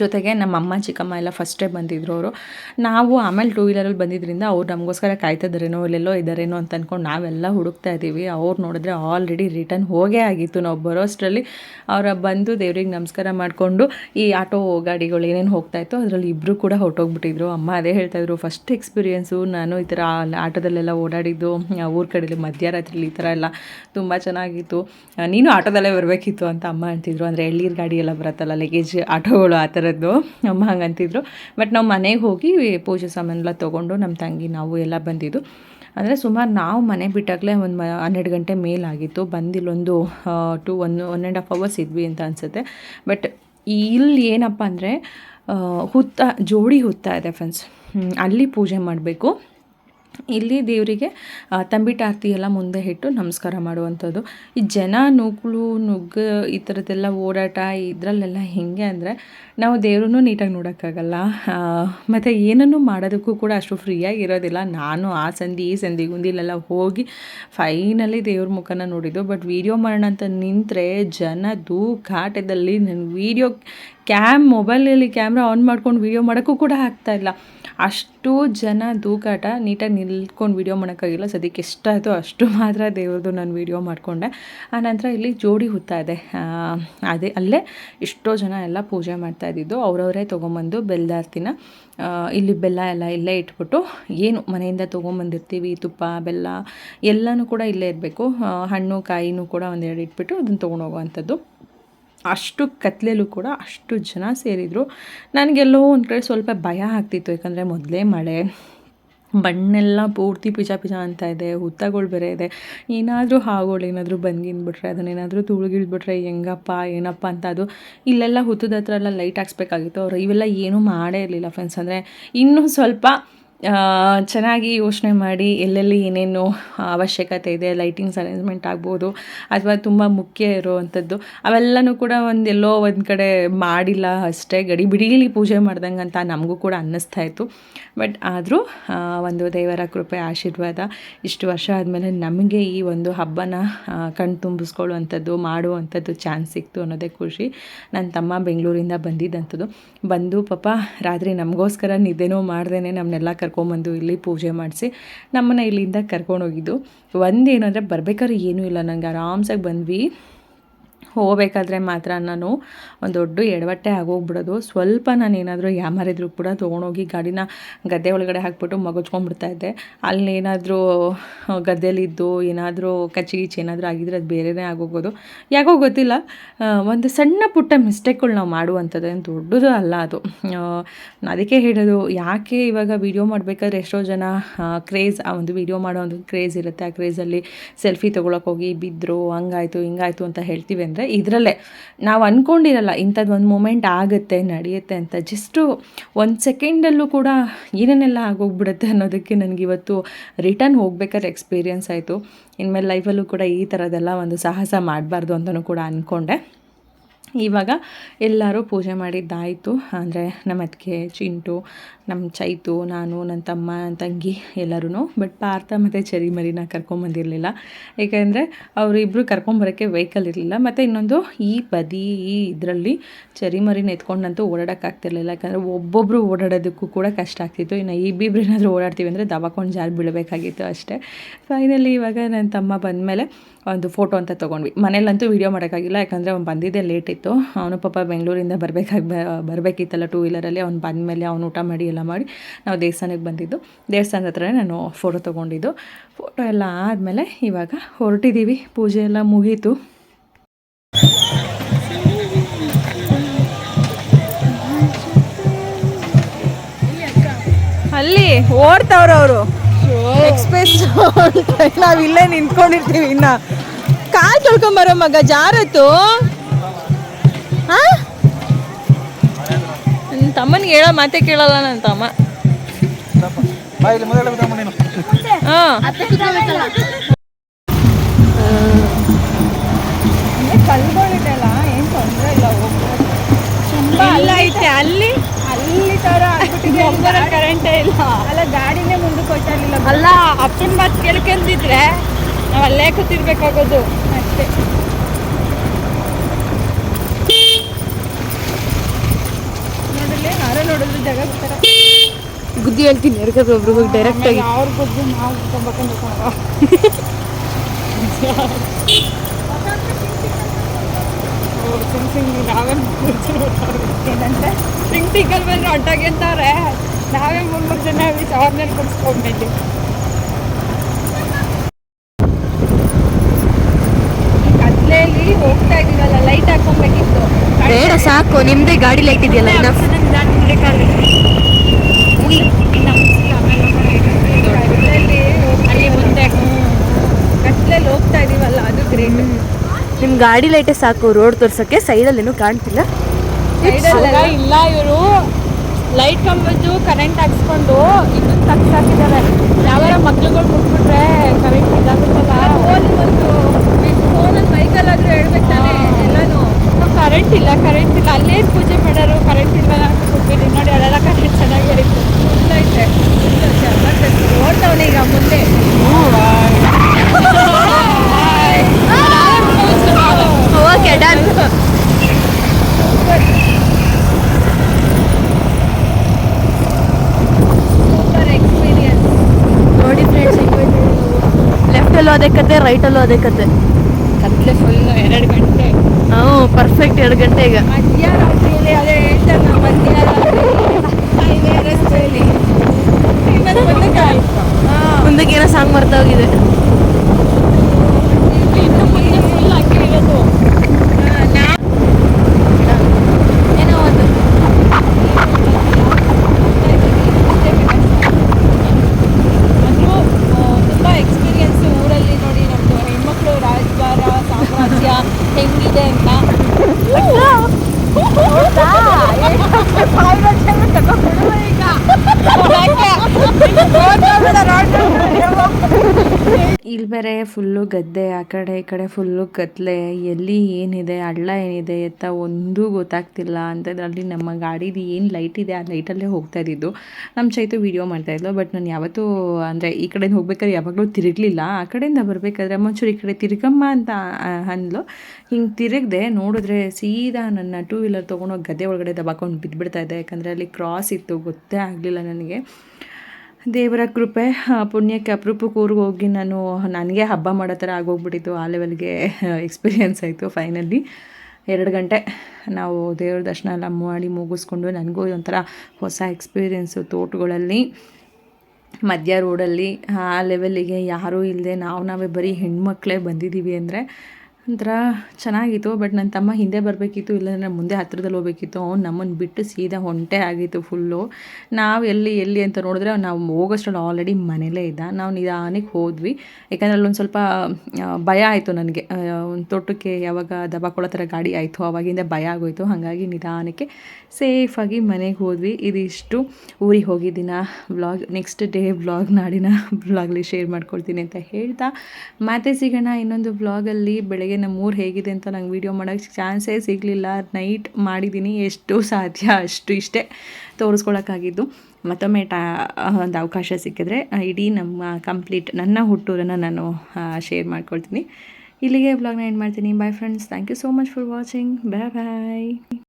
ಜೊತೆಗೆ ನಮ್ಮ ಅಮ್ಮ ಚಿಕ್ಕಮ್ಮ ಎಲ್ಲ ಫಸ್ಟೇ ಬಂದಿದ್ರು ಅವರು. ನಾವು ಆಮೇಲೆ ಟೂ ವೀಲರಲ್ಲಿ ಬಂದಿದ್ದರಿಂದ ಅವ್ರು ನಮಗೋಸ್ಕರ ಕಾಯ್ತಾ ಇದ್ದಾರೇನೋ ಇಲ್ಲೆಲ್ಲೋ ಇದ್ದಾರೇನೋ ಅಂತ ಅಂದ್ಕೊಂಡು ನಾವೆಲ್ಲ ಹುಡುಕ್ತಾ ಇದ್ದೀವಿ. ಅವ್ರು ನೋಡಿದ್ರೆ ಆಲ್ರೆಡಿ ರಿಟರ್ನ್ ಹೋಗೇ ಆಗಿತ್ತು ನಾವು ಬರೋಷ್ಟರಲ್ಲಿ ಅವರ ಬಂದು ದೇವ್ರಿಗೆ ನಮಸ್ಕಾರ ಮಾಡಿಕೊಂಡು ಈ ಆಟೋ ಗಾಡಿಗಳು ಏನೇನು ಹೋಗ್ತಾ ಇತ್ತು ಅದರಲ್ಲಿ ಇಬ್ಬರು ಕೂಡ ಹೊರಟೋಗ್ಬಿಟ್ಟಿದ್ರು. ಅಮ್ಮ ಅದೇ ಹೇಳ್ತಾಯಿದ್ರು ಫಸ್ಟ್ ಎಕ್ಸ್ಪೀರಿಯೆನ್ಸು ನಾನು ಈ ಥರ ಆಟೋದಲ್ಲೆಲ್ಲ ಓಡಾಡಿದ್ದು ಊರ ಕಡೆಯಲ್ಲಿ ಮಧ್ಯರಾತ್ರಿಲಿ ಈ ಥರ ಎಲ್ಲ ತುಂಬ ಚೆನ್ನಾಗಿತ್ತು. ನೀನು ಆಟೋದಲ್ಲೇ ಬರಬೇಕಿತ್ತು ಅಂತ ಅಮ್ಮ ಅಂತಿದ್ರು. ಅಂದರೆ ಎಳ್ಳೀರು ಗಾಡಿ ಎಲ್ಲ ಬರುತ್ತಲ್ಲ ಲಗೇಜ್ ಆಟೋಗಳು ಆ ಥರದ್ದು ಅಮ್ಮ ಹಂಗಂತಿದ್ರು. ಬಟ್ ನಾವು ಮನೆಗೆ ಹೋಗಿ ಪೂಜೆ ಸಾಮಾನೆಲ್ಲ ತೊಗೊಂಡು ನಮ್ಮ ತಂಗಿ, ನಾವು ಎಲ್ಲ ಬಂದಿದ್ದು. ಅಂದರೆ ಸುಮಾರು ನಾವು ಮನೆ ಬಿಟ್ಟಾಗಲೇ ಒಂದು ಮ, ಹನ್ನೆರಡು ಗಂಟೆ ಮೇಲಾಗಿತ್ತು. ಬಂದಿಲ್ಲೊಂದು two one one and half hours ಇದ್ವಿ ಅಂತ ಅನಿಸುತ್ತೆ. ಬಟ್ ಇಲ್ಲಿ ಏನಪ್ಪ ಅಂದರೆ ಹುತ್ತ, ಜೋಡಿ ಹುತ್ತ ಇದೆ ಫ್ರೆಂಡ್ಸ್ ಅಲ್ಲಿ ಪೂಜೆ ಮಾಡಬೇಕು. ಇಲ್ಲಿ ದೇವರಿಗೆ ತಂಬಿಟಾರ್ತಿ ಎಲ್ಲ ಮುಂದೆ ಇಟ್ಟು ನಮಸ್ಕಾರ ಮಾಡುವಂಥದ್ದು. ಈ ಜನ ನುಗ್ಗಳು ನುಗ್ಗು ಈ ಥರದ್ದೆಲ್ಲ ಓಡಾಟ ಇದರಲ್ಲೆಲ್ಲ ಹೆಂಗೆ ಅಂದರೆ, ನಾವು ದೇವ್ರೂ ನೀಟಾಗಿ ನೋಡೋಕ್ಕಾಗಲ್ಲ. ಮತ್ತು ಏನನ್ನು ಮಾಡೋದಕ್ಕೂ ಕೂಡ ಅಷ್ಟು ಫ್ರೀಯಾಗಿ ಇರೋದಿಲ್ಲ. ನಾನು ಆ ಸಂಧಿ, ಈ ಸಂಧಿ ಗುಂದಿಲೆಲ್ಲ ಹೋಗಿ ಫೈನಲಿ ದೇವ್ರ ಮುಖನ ನೋಡಿದ್ದು. ಬಟ್ ವೀಡಿಯೋ ಮಾಡೋಣ ಅಂತ ನಿಂತರೆ ಜನ ದೂಕಾಟದಲ್ಲಿ ನನ್ನ ವೀಡಿಯೋ ಕ್ಯಾಮ್, ಮೊಬೈಲಲ್ಲಿ ಕ್ಯಾಮ್ರಾ ಆನ್ ಮಾಡ್ಕೊಂಡು ವೀಡಿಯೋ ಮಾಡೋಕ್ಕೂ ಕೂಡ ಆಗ್ತಾ ಇಲ್ಲ. ಅಷ್ಟು ಜನ ದೂಕಾಟ ನೀಟಾಗಿ ನಿಲ್ಕೊಂಡು ವೀಡಿಯೋ ಮಾಡೋಕ್ಕಾಗಿಲ್ಲ. ಸದ್ಯಕ್ಕೆ ಎಷ್ಟಾಯಿತು ಅಷ್ಟು ಮಾತ್ರ ದೇವ್ರದ್ದು ನಾನು ವೀಡಿಯೋ ಮಾಡಿಕೊಂಡೆ. ನಂತರ ಇಲ್ಲಿ ಜೋಡಿ ಹುತ್ತಾ ಇದೆ. ಅದೇ ಅಲ್ಲೇ ಎಷ್ಟೋ ಜನ ಎಲ್ಲ ಪೂಜೆ ಮಾಡ್ತಾ ಇದ್ದಿದ್ದು. ಅವರವರೇ ತೊಗೊಂಬಂದು ಬೆಲ್ದಾರ್ತಿನ ಆ, ಇಲ್ಲಿ ಬೆಲ್ಲ ಎಲ್ಲ ಇಲ್ಲೇ ಇಟ್ಬಿಟ್ಟು ಏನು ಮನೆಯಿಂದ ತೊಗೊಂಬಂದಿರ್ತೀವಿ ತುಪ್ಪ ಬೆಲ್ಲ ಎಲ್ಲನೂ ಕೂಡ ಇಲ್ಲೇ ಇರಬೇಕು. ಹಣ್ಣು ಕಾಯಿನೂ ಕೂಡ ಒಂದೆರಡು ಇಟ್ಬಿಟ್ಟು ಅದನ್ನು ತೊಗೊಂಡೋಗುವಂಥದ್ದು. ಅಷ್ಟು ಕತ್ತಲೇಲೂ ಕೂಡ ಅಷ್ಟು ಜನ ಸೇರಿದರು. ನನಗೆಲ್ಲೋ ಒಂದು ಕಡೆ ಸ್ವಲ್ಪ ಭಯ ಆಗ್ತಿತ್ತು. ಯಾಕಂದರೆ ಮೊದಲೇ ಮಳೆ ಬಣ್ಣೆಲ್ಲ ಪೂರ್ತಿ ಪಿಜಾ ಪಿಜ ಅಂತ ಇದೆ, ಹುತ್ತಗಳು ಬೇರೆ ಇದೆ. ಏನಾದರೂ ಹಾವುಗಳು ಏನಾದರೂ ಬಂದ್ಗಿಂದ್ಬಿಟ್ರೆ ಅದನ್ನೇನಾದರೂ ತುಳುಗಿಳ್ಬಿಟ್ರೆ ಹೆಂಗಪ್ಪ, ಏನಪ್ಪ ಅಂತ ಅದು ಇಲ್ಲೆಲ್ಲ ಹುತ್ತದ ಹತ್ರ ಎಲ್ಲ ಲೈಟ್ ಹಾಕ್ಸ್ಬೇಕಾಗಿತ್ತು. ಅವರು ಇವೆಲ್ಲ ಏನೂ ಮಾಡೇ ಇರಲಿಲ್ಲ ಫ್ರೆಂಡ್ಸ್ ಅಂದರೆ ಇನ್ನೂ ಸ್ವಲ್ಪ ಚೆನ್ನಾಗಿ ಯೋಚನೆ ಮಾಡಿ ಎಲ್ಲೆಲ್ಲಿ ಏನೇನು ಅವಶ್ಯಕತೆ ಇದೆ, ಲೈಟಿಂಗ್ಸ್ ಅರೇಂಜ್ಮೆಂಟ್ ಆಗ್ಬೋದು ಅಥವಾ ತುಂಬ ಮುಖ್ಯ ಇರುವಂಥದ್ದು, ಅವೆಲ್ಲನೂ ಕೂಡ ಒಂದು ಎಲ್ಲೋ ಒಂದು ಕಡೆ ಮಾಡಿಲ್ಲ ಅಷ್ಟೇ. ಗಡಿ ಬಿಡಿಲಿ ಪೂಜೆ ಮಾಡ್ದಂಗೆ ಅಂತ ನಮಗೂ ಕೂಡ ಅನ್ನಿಸ್ತಾ ಇತ್ತು. ಬಟ್ ಆದರೂ ಒಂದು ದೇವರ ಕೃಪೆ, ಆಶೀರ್ವಾದ ಇಷ್ಟು ವರ್ಷ ಆದಮೇಲೆ ನಮಗೆ ಈ ಒಂದು ಹಬ್ಬನ ಕಣ್ ತುಂಬಿಸ್ಕೊಳ್ಳುವಂಥದ್ದು, ಮಾಡುವಂಥದ್ದು ಚಾನ್ಸ್ ಸಿಕ್ತು ಅನ್ನೋದೇ ಖುಷಿ. ನನ್ನ ತಮ್ಮ ಬೆಂಗಳೂರಿಂದ ಬಂದಿದ್ದಂಥದ್ದು. ಬಂದು ಪಾಪ ರಾತ್ರಿ ನಮಗೋಸ್ಕರ ನಿದ್ದೆನೂ ಮಾಡ್ದೇನೆ ನಮ್ಮನ್ನೆಲ್ಲ ಕರ್ಕೊಂಬಂದು ಇಲ್ಲಿ ಪೂಜೆ ಮಾಡಿಸಿ ನಮ್ಮನ್ನು ಇಲ್ಲಿಂದ ಕರ್ಕೊಂಡೋಗಿದ್ದು. ಒಂದೇನು ಅಂದರೆ ಬರಬೇಕಾದ್ರೆ ಏನೂ ಇಲ್ಲ. ನಂಗೆ ಆರಾಮ್ಸಾಗಿ ಬಂದ್ವಿ. ಹೋಗ್ಬೇಕಾದ್ರೆ ಮಾತ್ರ ನಾನು ಒಂದು ದೊಡ್ಡ ಎಡವಟ್ಟೆ ಆಗೋಗ್ಬಿಡೋದು. ಸ್ವಲ್ಪ ನಾನು ಏನಾದರೂ ಯಾಮಾರಿದ್ರು ಕೂಡ ತೊಗೊಂಡೋಗಿ ಗಾಡಿನ ಗದ್ದೆ ಒಳಗಡೆ ಹಾಕ್ಬಿಟ್ಟು ಮಗುಚ್ಕೊಂಡ್ಬಿಡ್ತಾ ಇದ್ದೆ. ಅಲ್ಲಿ ಏನಾದರೂ ಗದ್ದೆಯಲ್ಲಿದ್ದು ಏನಾದರೂ ಕಚ್ಚಿ ಗಿಚ್ಚಿ ಏನಾದರೂ ಆಗಿದ್ರೆ ಅದು ಬೇರೆನೇ ಆಗೋಗೋದು ಯಾಕೋ ಗೊತ್ತಿಲ್ಲ ಒಂದು ಸಣ್ಣ ಪುಟ್ಟ ಮಿಸ್ಟೇಕ್ಗಳು ನಾವು ಮಾಡುವಂಥದ್ದು ಏನು ದೊಡ್ಡದು ಅಲ್ಲ ಅದು. ಅದಕ್ಕೆ ಹೇಳೋದು, ಯಾಕೆ ಇವಾಗ ವಿಡಿಯೋ ಮಾಡಬೇಕಾದ್ರೆ ಎಷ್ಟೋ ಜನ ಕ್ರೇಜ್, ಆ ಒಂದು ವಿಡಿಯೋ ಮಾಡೋ ಒಂದು ಕ್ರೇಜ್ ಇರುತ್ತೆ. ಆ ಕ್ರೇಜಲ್ಲಿ ಸೆಲ್ಫಿ ತೊಗೊಳಕ್ಕೆ ಹೋಗಿ ಬಿದ್ದರು ಹಂಗಾಯಿತು, ಹಿಂಗಾಯಿತು ಅಂತ ಹೇಳ್ತೀವಿ ಅಂದರೆ ಇದರಲ್ಲೇ. ನಾವು ಅಂದ್ಕೊಂಡಿರಲ್ಲ ಇಂಥದ್ದು ಒಂದು ಮೂಮೆಂಟ್ ಆಗುತ್ತೆ, ನಡೆಯುತ್ತೆ ಅಂತ. ಜಸ್ಟು ಒಂದು ಸೆಕೆಂಡಲ್ಲೂ ಕೂಡ ಏನೇನೆಲ್ಲ ಆಗೋಗ್ಬಿಡುತ್ತೆ ಅನ್ನೋದಕ್ಕೆ ನನಗೆ ಇವತ್ತು ರಿಟರ್ನ್ ಹೋಗ್ಬೇಕಾದ್ರೆ ಎಕ್ಸ್ಪೀರಿಯನ್ಸ್ ಆಯಿತು. ಇನ್ಮೇಲೆ ಲೈಫಲ್ಲೂ ಕೂಡ ಈ ಥರದ್ದೆಲ್ಲ ಒಂದು ಸಾಹಸ ಮಾಡಬಾರ್ದು ಅಂತಲೂ ಕೂಡ ಅಂದ್ಕೊಂಡೆ ಇವಾಗ ಎಲ್ಲರೂ ಪೂಜೆ ಮಾಡಿದ್ದಾಯಿತು. ಅಂದರೆ ನಮ್ಮ ಅತ್ತಿಗೆ ಚಿಂಟು, ನಮ್ಮ ಚೈತು, ನಾನು, ನನ್ನ ತಮ್ಮ, ನನ್ನ ತಂಗಿ ಎಲ್ಲರೂ ಬಟ್ ಪಾರ್ಥ ಮತ್ತು ಚರಿ ಮರಿನ ಕರ್ಕೊಂಬಂದಿರಲಿಲ್ಲ ಏಕೆಂದರೆ ಅವರಿಬ್ಬರು ಕರ್ಕೊಂಬರೋಕ್ಕೆ ವೆಹಿಕಲ್ ಇರಲಿಲ್ಲ. ಮತ್ತು ಇನ್ನೊಂದು ಈ ಬದಿ, ಈ ಇದರಲ್ಲಿ ಚರಿ ಮರಿನ ಎತ್ಕೊಂಡಂತೂ ಓಡಾಡೋಕ್ಕಾಗ್ತಿರ್ಲಿಲ್ಲ. ಯಾಕಂದರೆ ಒಬ್ಬೊಬ್ಬರು ಓಡಾಡೋದಕ್ಕೂ ಕೂಡ ಕಷ್ಟ ಆಗ್ತಿತ್ತು. ಇನ್ನು ಇಬ್ಬಿಬ್ರು ಏನಾದರೂ ಓಡಾಡ್ತೀವಿ ಅಂದರೆ ದವಾಕೊಂಡು ಜಾರಿ ಬೀಳಬೇಕಾಗಿತ್ತು ಅಷ್ಟೇ. ಫೈನಲಿ ಇವಾಗ ನನ್ನ ತಮ್ಮ ಬಂದಮೇಲೆ ಒಂದು ಫೋಟೋ ಅಂತ ತೊಗೊಂಡ್ವಿ. ಮನೇಲಂತೂ ವೀಡಿಯೋ ಮಾಡೋಕ್ಕಾಗಿಲ್ಲ. ಯಾಕಂದರೆ ಅವ್ನು ಬಂದಿದ್ದೇ ಲೇಟ್ ಇತ್ತು. ಅವನು ಪಾಪ ಬೆಂಗಳೂರಿಂದ ಬರಬೇಕಾಗಿ ಬರಬೇಕಿತ್ತಲ್ಲ ಟೂ ವೀಲರಲ್ಲಿ ಅವ್ನು ಬಂದಮೇಲೆ ಅವ್ನು ಊಟ ಮಾಡಿ ಎಲ್ಲ ಮಾಡಿ ನಾವು ದೇವಸ್ಥಾನಕ್ಕೆ ಬಂದಿದ್ದು. ದೇವಸ್ಥಾನದ ಹತ್ರನೇ ನಾನು ಫೋಟೋ ತೊಗೊಂಡಿದ್ದು. ಫೋಟೋ ಎಲ್ಲ ಆದಮೇಲೆ ಇವಾಗ ಹೊರಟಿದ್ದೀವಿ ಪೂಜೆ ಎಲ್ಲ ಮುಗೀತು. ಅಲ್ಲಿ ಓಡ್ತಾವ್ರ ಅವರು. ಎಕ್ಸ್ಪ್ರೆಸ್ ನಾವಿಲ್ಲೇ ನಿಂತ್ಕೊಂಡಿರ್ತೀವಿ ಇನ್ನ. ಕಾಲ್ ತೊಳ್ಕೊಂಬರೋ ಮಗ, ಜಾರತ್ತು. ನನ್ನ ತಮ್ಮನಿಗೆ ಹೇಳೋ ಮಾತೇ ಕೇಳಲ್ಲ ನನ್ನ ತಮ್ಮ. ಹಾ ಕಲ್ಗಳಿದೆಲ್ಲ ಏನು ತೊಂದರೆ ಇಲ್ಲ ತುಂಬಾ ಇಲ್ಲ ಐತೆ ಅಲ್ಲಿ? ಅಲ್ಲಿ ತರ ಕರೆಂಟೇ ಇಲ್ಲ ಅಲ್ಲ ಗಾಡಿನೇ ಮುಂದಕ್ಕೆ ಹೋಗ್ತಾ ಇರಲಿಲ್ಲ ಅಲ್ಲ ಅಪ್ಪನ ಮಾತು ಕೇಳ್ಕೊಂಡಿದ್ರೆ ನಾವು ಅಲ್ಲೇ ಕೂತಿರ್ಬೇಕಾಗೋದು. ಅಷ್ಟೇ ನೋಡಿಲ್ಲಿ ಜಾಗ ಬುದ್ಧಿ ಹೇಳ್ತೀನಿ ಯಾರಿಗಾದ್ರು ಒಬ್ರಿಗೆ ಡೈರೆಕ್ಟ್ ಆಗಿ. ಅವ್ರ ನಾವು ತೊಗೊಂಬಕೊಂಡು ಏನಂತೆ? ಸಿಂಗ್ ಸಿಂಗಲ್ ಬಂದ್ರೆ ಹೊಂಟಾಗಿಂತಾರೆ ನಾವೇ ಮೂರು ಮೂರು ಜನ ಅವ್ರನ್ನೇ ಕುಡಿಸ್ಕೊಂಡ್ಬಿಟ್ಟು ಕತ್ಲೆಯಲ್ಲಿ ಹೋಗ್ತಾ ಇದೀವಲ್ಲ ಲೈಟ್ ಹಾಕೊಬೇಕಿತ್ತು ಬೇಡ ಸಾಕು. ನಿಮ್ದೇ ಗಾಡಿ ಲೈಟ್ ಇದೆಯಲ್ಲ ಕತ್ಲೆಯಲ್ಲಿ ಅಲ್ಲಿ ಮುಂದೆ ಕತ್ಲೆಯಲ್ಲಿ ಹೋಗ್ತಾ ಇದೀವಲ್ಲ ಅದು ಗ್ರೇಟ್ ನಿಮ್ ಗಾಡಿ ಲೈಟೇ ಸಾಕು ರೋಡ್ ತೋರ್ಸಕ್ಕೆ ಸೈಡಲ್ಲಿ ಏನು ಕಾಣ್ತಿಲ್ಲ ಇಲ್ಲ ಇವರು. ಲೈಟ್ ಕಂಬದ್ದು ಕರೆಂಟ್ ಹಾಕ್ಸ್ಕೊಂಡು ಇದನ್ನ ತಗ್ಸಾಕಿದ್ದಾರೆ ಯಾವ್ಯಾರ ಮಕ್ಳುಗಳು ಕೊಟ್ಬಿಟ್ರೆ ಕರೆಂಟ್ ಇದಾಗುತ್ತಲ್ಲ. ಫೋನಲ್ಲಿ ಬೈಕಲ್ಲಾದ್ರೂ ಹೇಳ್ಬೇಕು ತಾನೆ. ಕರೆಂಟ್ ಇಲ್ಲ ಕರೆಂಟ್ ಇಲ್ಲ ಅಲ್ಲೇ ಪೂಜೆ ಮಾಡೋರು ಕರೆಂಟ್ ಇಲ್ಲ ಕೊಟ್ಬಿಟ್ಟು ನೋಡಿ ಅಲ್ಲೆಲ್ಲ ಕರೆಂಟ್ ಚೆನ್ನಾಗಿ ಇರುತ್ತೆ. ಐತೆ ಈಗ ಮುಂದೆ. ಓಕೆ ಡನ್ ಸೂಪರ್ ಎಕ್ಸ್ಪೀರಿಯನ್ಸ್ ನೋಡಿ ಫ್ರೆಂಡ್ಸ್ ಲೆಫ್ಟಲ್ಲೂ ಅದೇ ಕತೆ ರೈಟಲ್ಲೂ ಅದೇ ಕತೆ. ಕತ್ಲೆ ಫುಲ್ ಎರಡು ಗಂಟೆ. ಪರ್ಫೆಕ್ಟ್ ಎರಡು ಗಂಟೆ ಈಗ ಮುಂದಕ್ಕೆ ಏನೋ ಸಾಂಗ್ ಬರ್ತಾ ಮಧ್ಯರಾತ್ರಿ ಹೈವೇ ರಸ್ತೆಯಲ್ಲಿ ಇನ್ನೊಂದು ಮುಂದಕ್ಕೆ ಹಾಂ ಮುಂದಕ್ಕೆ ಏನೋ ಸಾಂಗ್ ಮರ್ತೋಗಿದೆ ಇನ್ನು ಮುಂದೆ ಫುಲ್ ಹಂಗೆ ಇರೋದು ಏನೋ ಒಂದು ಅಂದರೂ ತುಂಬ ಎಕ್ಸ್ಪೀರಿಯನ್ಸ್ ಊರಲ್ಲಿ ನೋಡಿ ನಮ್ಮದು ಹೆಣ್ಮಕ್ಳು ರಾಜಭಾರ ಸಾಮ್ರಾಜ್ಯ ಹೆಂಗಿದೆ ಅಂತ ಇಲ್ಲಿ ಬೇರೆ ಫುಲ್ಲು ಗದ್ದೆ, ಆ ಕಡೆ ಈ ಕಡೆ ಫುಲ್ಲು ಕತ್ಲೆ ಎಲ್ಲಿ ಏನಿದೆ, ಹಳ್ಳ ಏನಿದೆ ಎತ್ತ ಒಂದೂ ಗೊತ್ತಾಗ್ತಿಲ್ಲ. ಅಂಥದ್ರಲ್ಲಿ ನಮ್ಮ ಗಾಡೀದು ಏನು ಲೈಟ್ ಇದೆ ಆ ಲೈಟಲ್ಲೇ ಹೋಗ್ತಾ ಇದ್ದಿದ್ದು. ನಮ್ಮ ಚೈತು ವೀಡಿಯೋ ಮಾಡ್ತಾಯಿದ್ಲು ಬಟ್ ನಾನು ಯಾವತ್ತೂ ಅಂದರೆ ಈ ಕಡೆಯಿಂದ ಹೋಗ್ಬೇಕಾದ್ರೆ ಯಾವಾಗಲೂ ತಿರುಗಲಿಲ್ಲ. ಆ ಕಡೆಯಿಂದ ಬರಬೇಕಾದ್ರೆ ಒಂಚೂರು ಈ ಕಡೆ ತಿರುಗಮ್ಮ ಅಂತ ಅಂದ್ಲು. ಹಿಂಗೆ ತಿರುಗದೆ ನೋಡಿದ್ರೆ ಸೀದಾ ನನ್ನ ಟೂ ವೀಲರ್ ತೊಗೊಂಡೋಗಿ ಗದ್ದೆ ಒಳಗಡೆ ದಬಾಕೊಂಡು ಬಿದ್ದುಬಿಡ್ತಾ ಇದೆ ಯಾಕಂದರೆ ಅಲ್ಲಿ ಕ್ರಾಸ್ ಇತ್ತು, ಗೊತ್ತೇ ಆಗಲಿಲ್ಲ ನನಗೆ. ದೇವರ ಕೃಪೆ ಪುಣ್ಯಕ್ಕೆ ಅಪರೂಪಕ್ಕೆ ಊರಿಗೆ ಹೋಗಿ ನಾನು, ನನಗೆ ಹಬ್ಬ ಮಾಡೋ ಥರ ಆಗೋಗ್ಬಿಟ್ಟಿತ್ತು. ಆ ಲೆವೆಲ್ಗೆ ಎಕ್ಸ್ಪೀರಿಯೆನ್ಸ್ ಆಯಿತು ಫೈನಲಿ ಎರಡು ಗಂಟೆ ನಾವು ದೇವ್ರ ದರ್ಶನ ಎಲ್ಲ ಮಾಡಿ ಮುಗಿಸ್ಕೊಂಡು ನನಗೂ ಒಂಥರ ಹೊಸ ಎಕ್ಸ್ಪೀರಿಯೆನ್ಸು ತೋಟಗಳಲ್ಲಿ, ಮಧ್ಯ ರೋಡಲ್ಲಿ ಆ ಲೆವೆಲ್ಲಿಗೆ ಯಾರೂ ಇಲ್ಲದೆ ನಾವು ನಾವೇ ಬರೀ ಹೆಣ್ಮಕ್ಳೇ ಬಂದಿದ್ದೀವಿ ಅಂದರೆ ಒಂಥರ ಚೆನ್ನಾಗಿತ್ತು, ಬಟ್ ನನ್ನ ತಮ್ಮ ಹಿಂದೆ ಬರಬೇಕಿತ್ತು ಇಲ್ಲಾಂದರೆ ಮುಂದೆ ಹತ್ತಿರದಲ್ಲಿ ಹೋಗ್ಬೇಕಿತ್ತು. ಅವ್ನು ನಮ್ಮನ್ನು ಬಿಟ್ಟು ಸೀದಾ ಹೊಂಟೆ ಆಗಿತ್ತು ಫುಲ್ಲು ನಾವು ಎಲ್ಲಿ ಎಲ್ಲಿ ಅಂತ ನೋಡಿದ್ರೆ ನಾವು ಹೋಗೋಷ್ಟ್ರಲ್ಲಿ ಆಲ್ರೆಡಿ ಮನೇಲೇ ಇದ್ದ. ನಾವು ನಿಧಾನಕ್ಕೆ ಹೋದ್ವಿ. ಯಾಕಂದರೆ ಅಲ್ಲೊಂದು ಸ್ವಲ್ಪ ಭಯ ಆಯಿತು ನನಗೆ. ಒಂದು ತೋಟಕ್ಕೆ ಯಾವಾಗ ದಬಾಕೊಳ್ಳೋ ಥರ ಗಾಡಿ ಆಯಿತು. ಅವಾಗಿಂದ ಭಯ ಆಗೋಯ್ತು. ಹಾಗಾಗಿ ನಿಧಾನಕ್ಕೆ ಸೇಫಾಗಿ ಮನೆಗೆ ಹೋದ್ವಿ. ಇದಿಷ್ಟು ಊರಿಗೆ ಹೋಗಿದ್ದೀನ ವ್ಲಾಗ್ ನೆಕ್ಸ್ಟ್ ಡೇ ವ್ಲಾಗ್ ನಾಡಿನ ವ್ಲಾಗ್ಲಿ ಶೇರ್ ಮಾಡ್ಕೊಳ್ತೀನಿ ಅಂತ ಹೇಳ್ತಾ. ಮತ್ತೆ ಸಿಗೋಣ ಇನ್ನೊಂದು ವ್ಲಾಗಲ್ಲಿ ಬೆಳಗ್ಗೆ ನಮ್ಮ ಊರು ಹೇಗಿದೆ ಅಂತ ನಂಗೆ ವೀಡಿಯೋ ಮಾಡೋಕ್ಕೆ ಚಾನ್ಸೇ ಸಿಗಲಿಲ್ಲ. ನೈಟ್ ಮಾಡಿದ್ದೀನಿ ಎಷ್ಟು ಸಾಧ್ಯ, ಅಷ್ಟು ಇಷ್ಟೇ ತೋರಿಸ್ಕೊಳಕ್ಕಾಗಿದ್ದು. ಮತ್ತೊಮ್ಮೆ ಟಾ ಒಂದು ಅವಕಾಶ ಸಿಕ್ಕಿದ್ರೆ ಇಡೀ ನಮ್ಮ ಕಂಪ್ಲೀಟ್ ನನ್ನ ಹುಟ್ಟೂರನ್ನು ನಾನು ಶೇರ್ ಮಾಡ್ಕೊಳ್ತೀನಿ. ಇಲ್ಲಿಗೆ ವ್ಲಾಗ್ನ ಎಂಡ್ ಮಾಡ್ತೀನಿ. Bye friends thank you so much for watching bye bye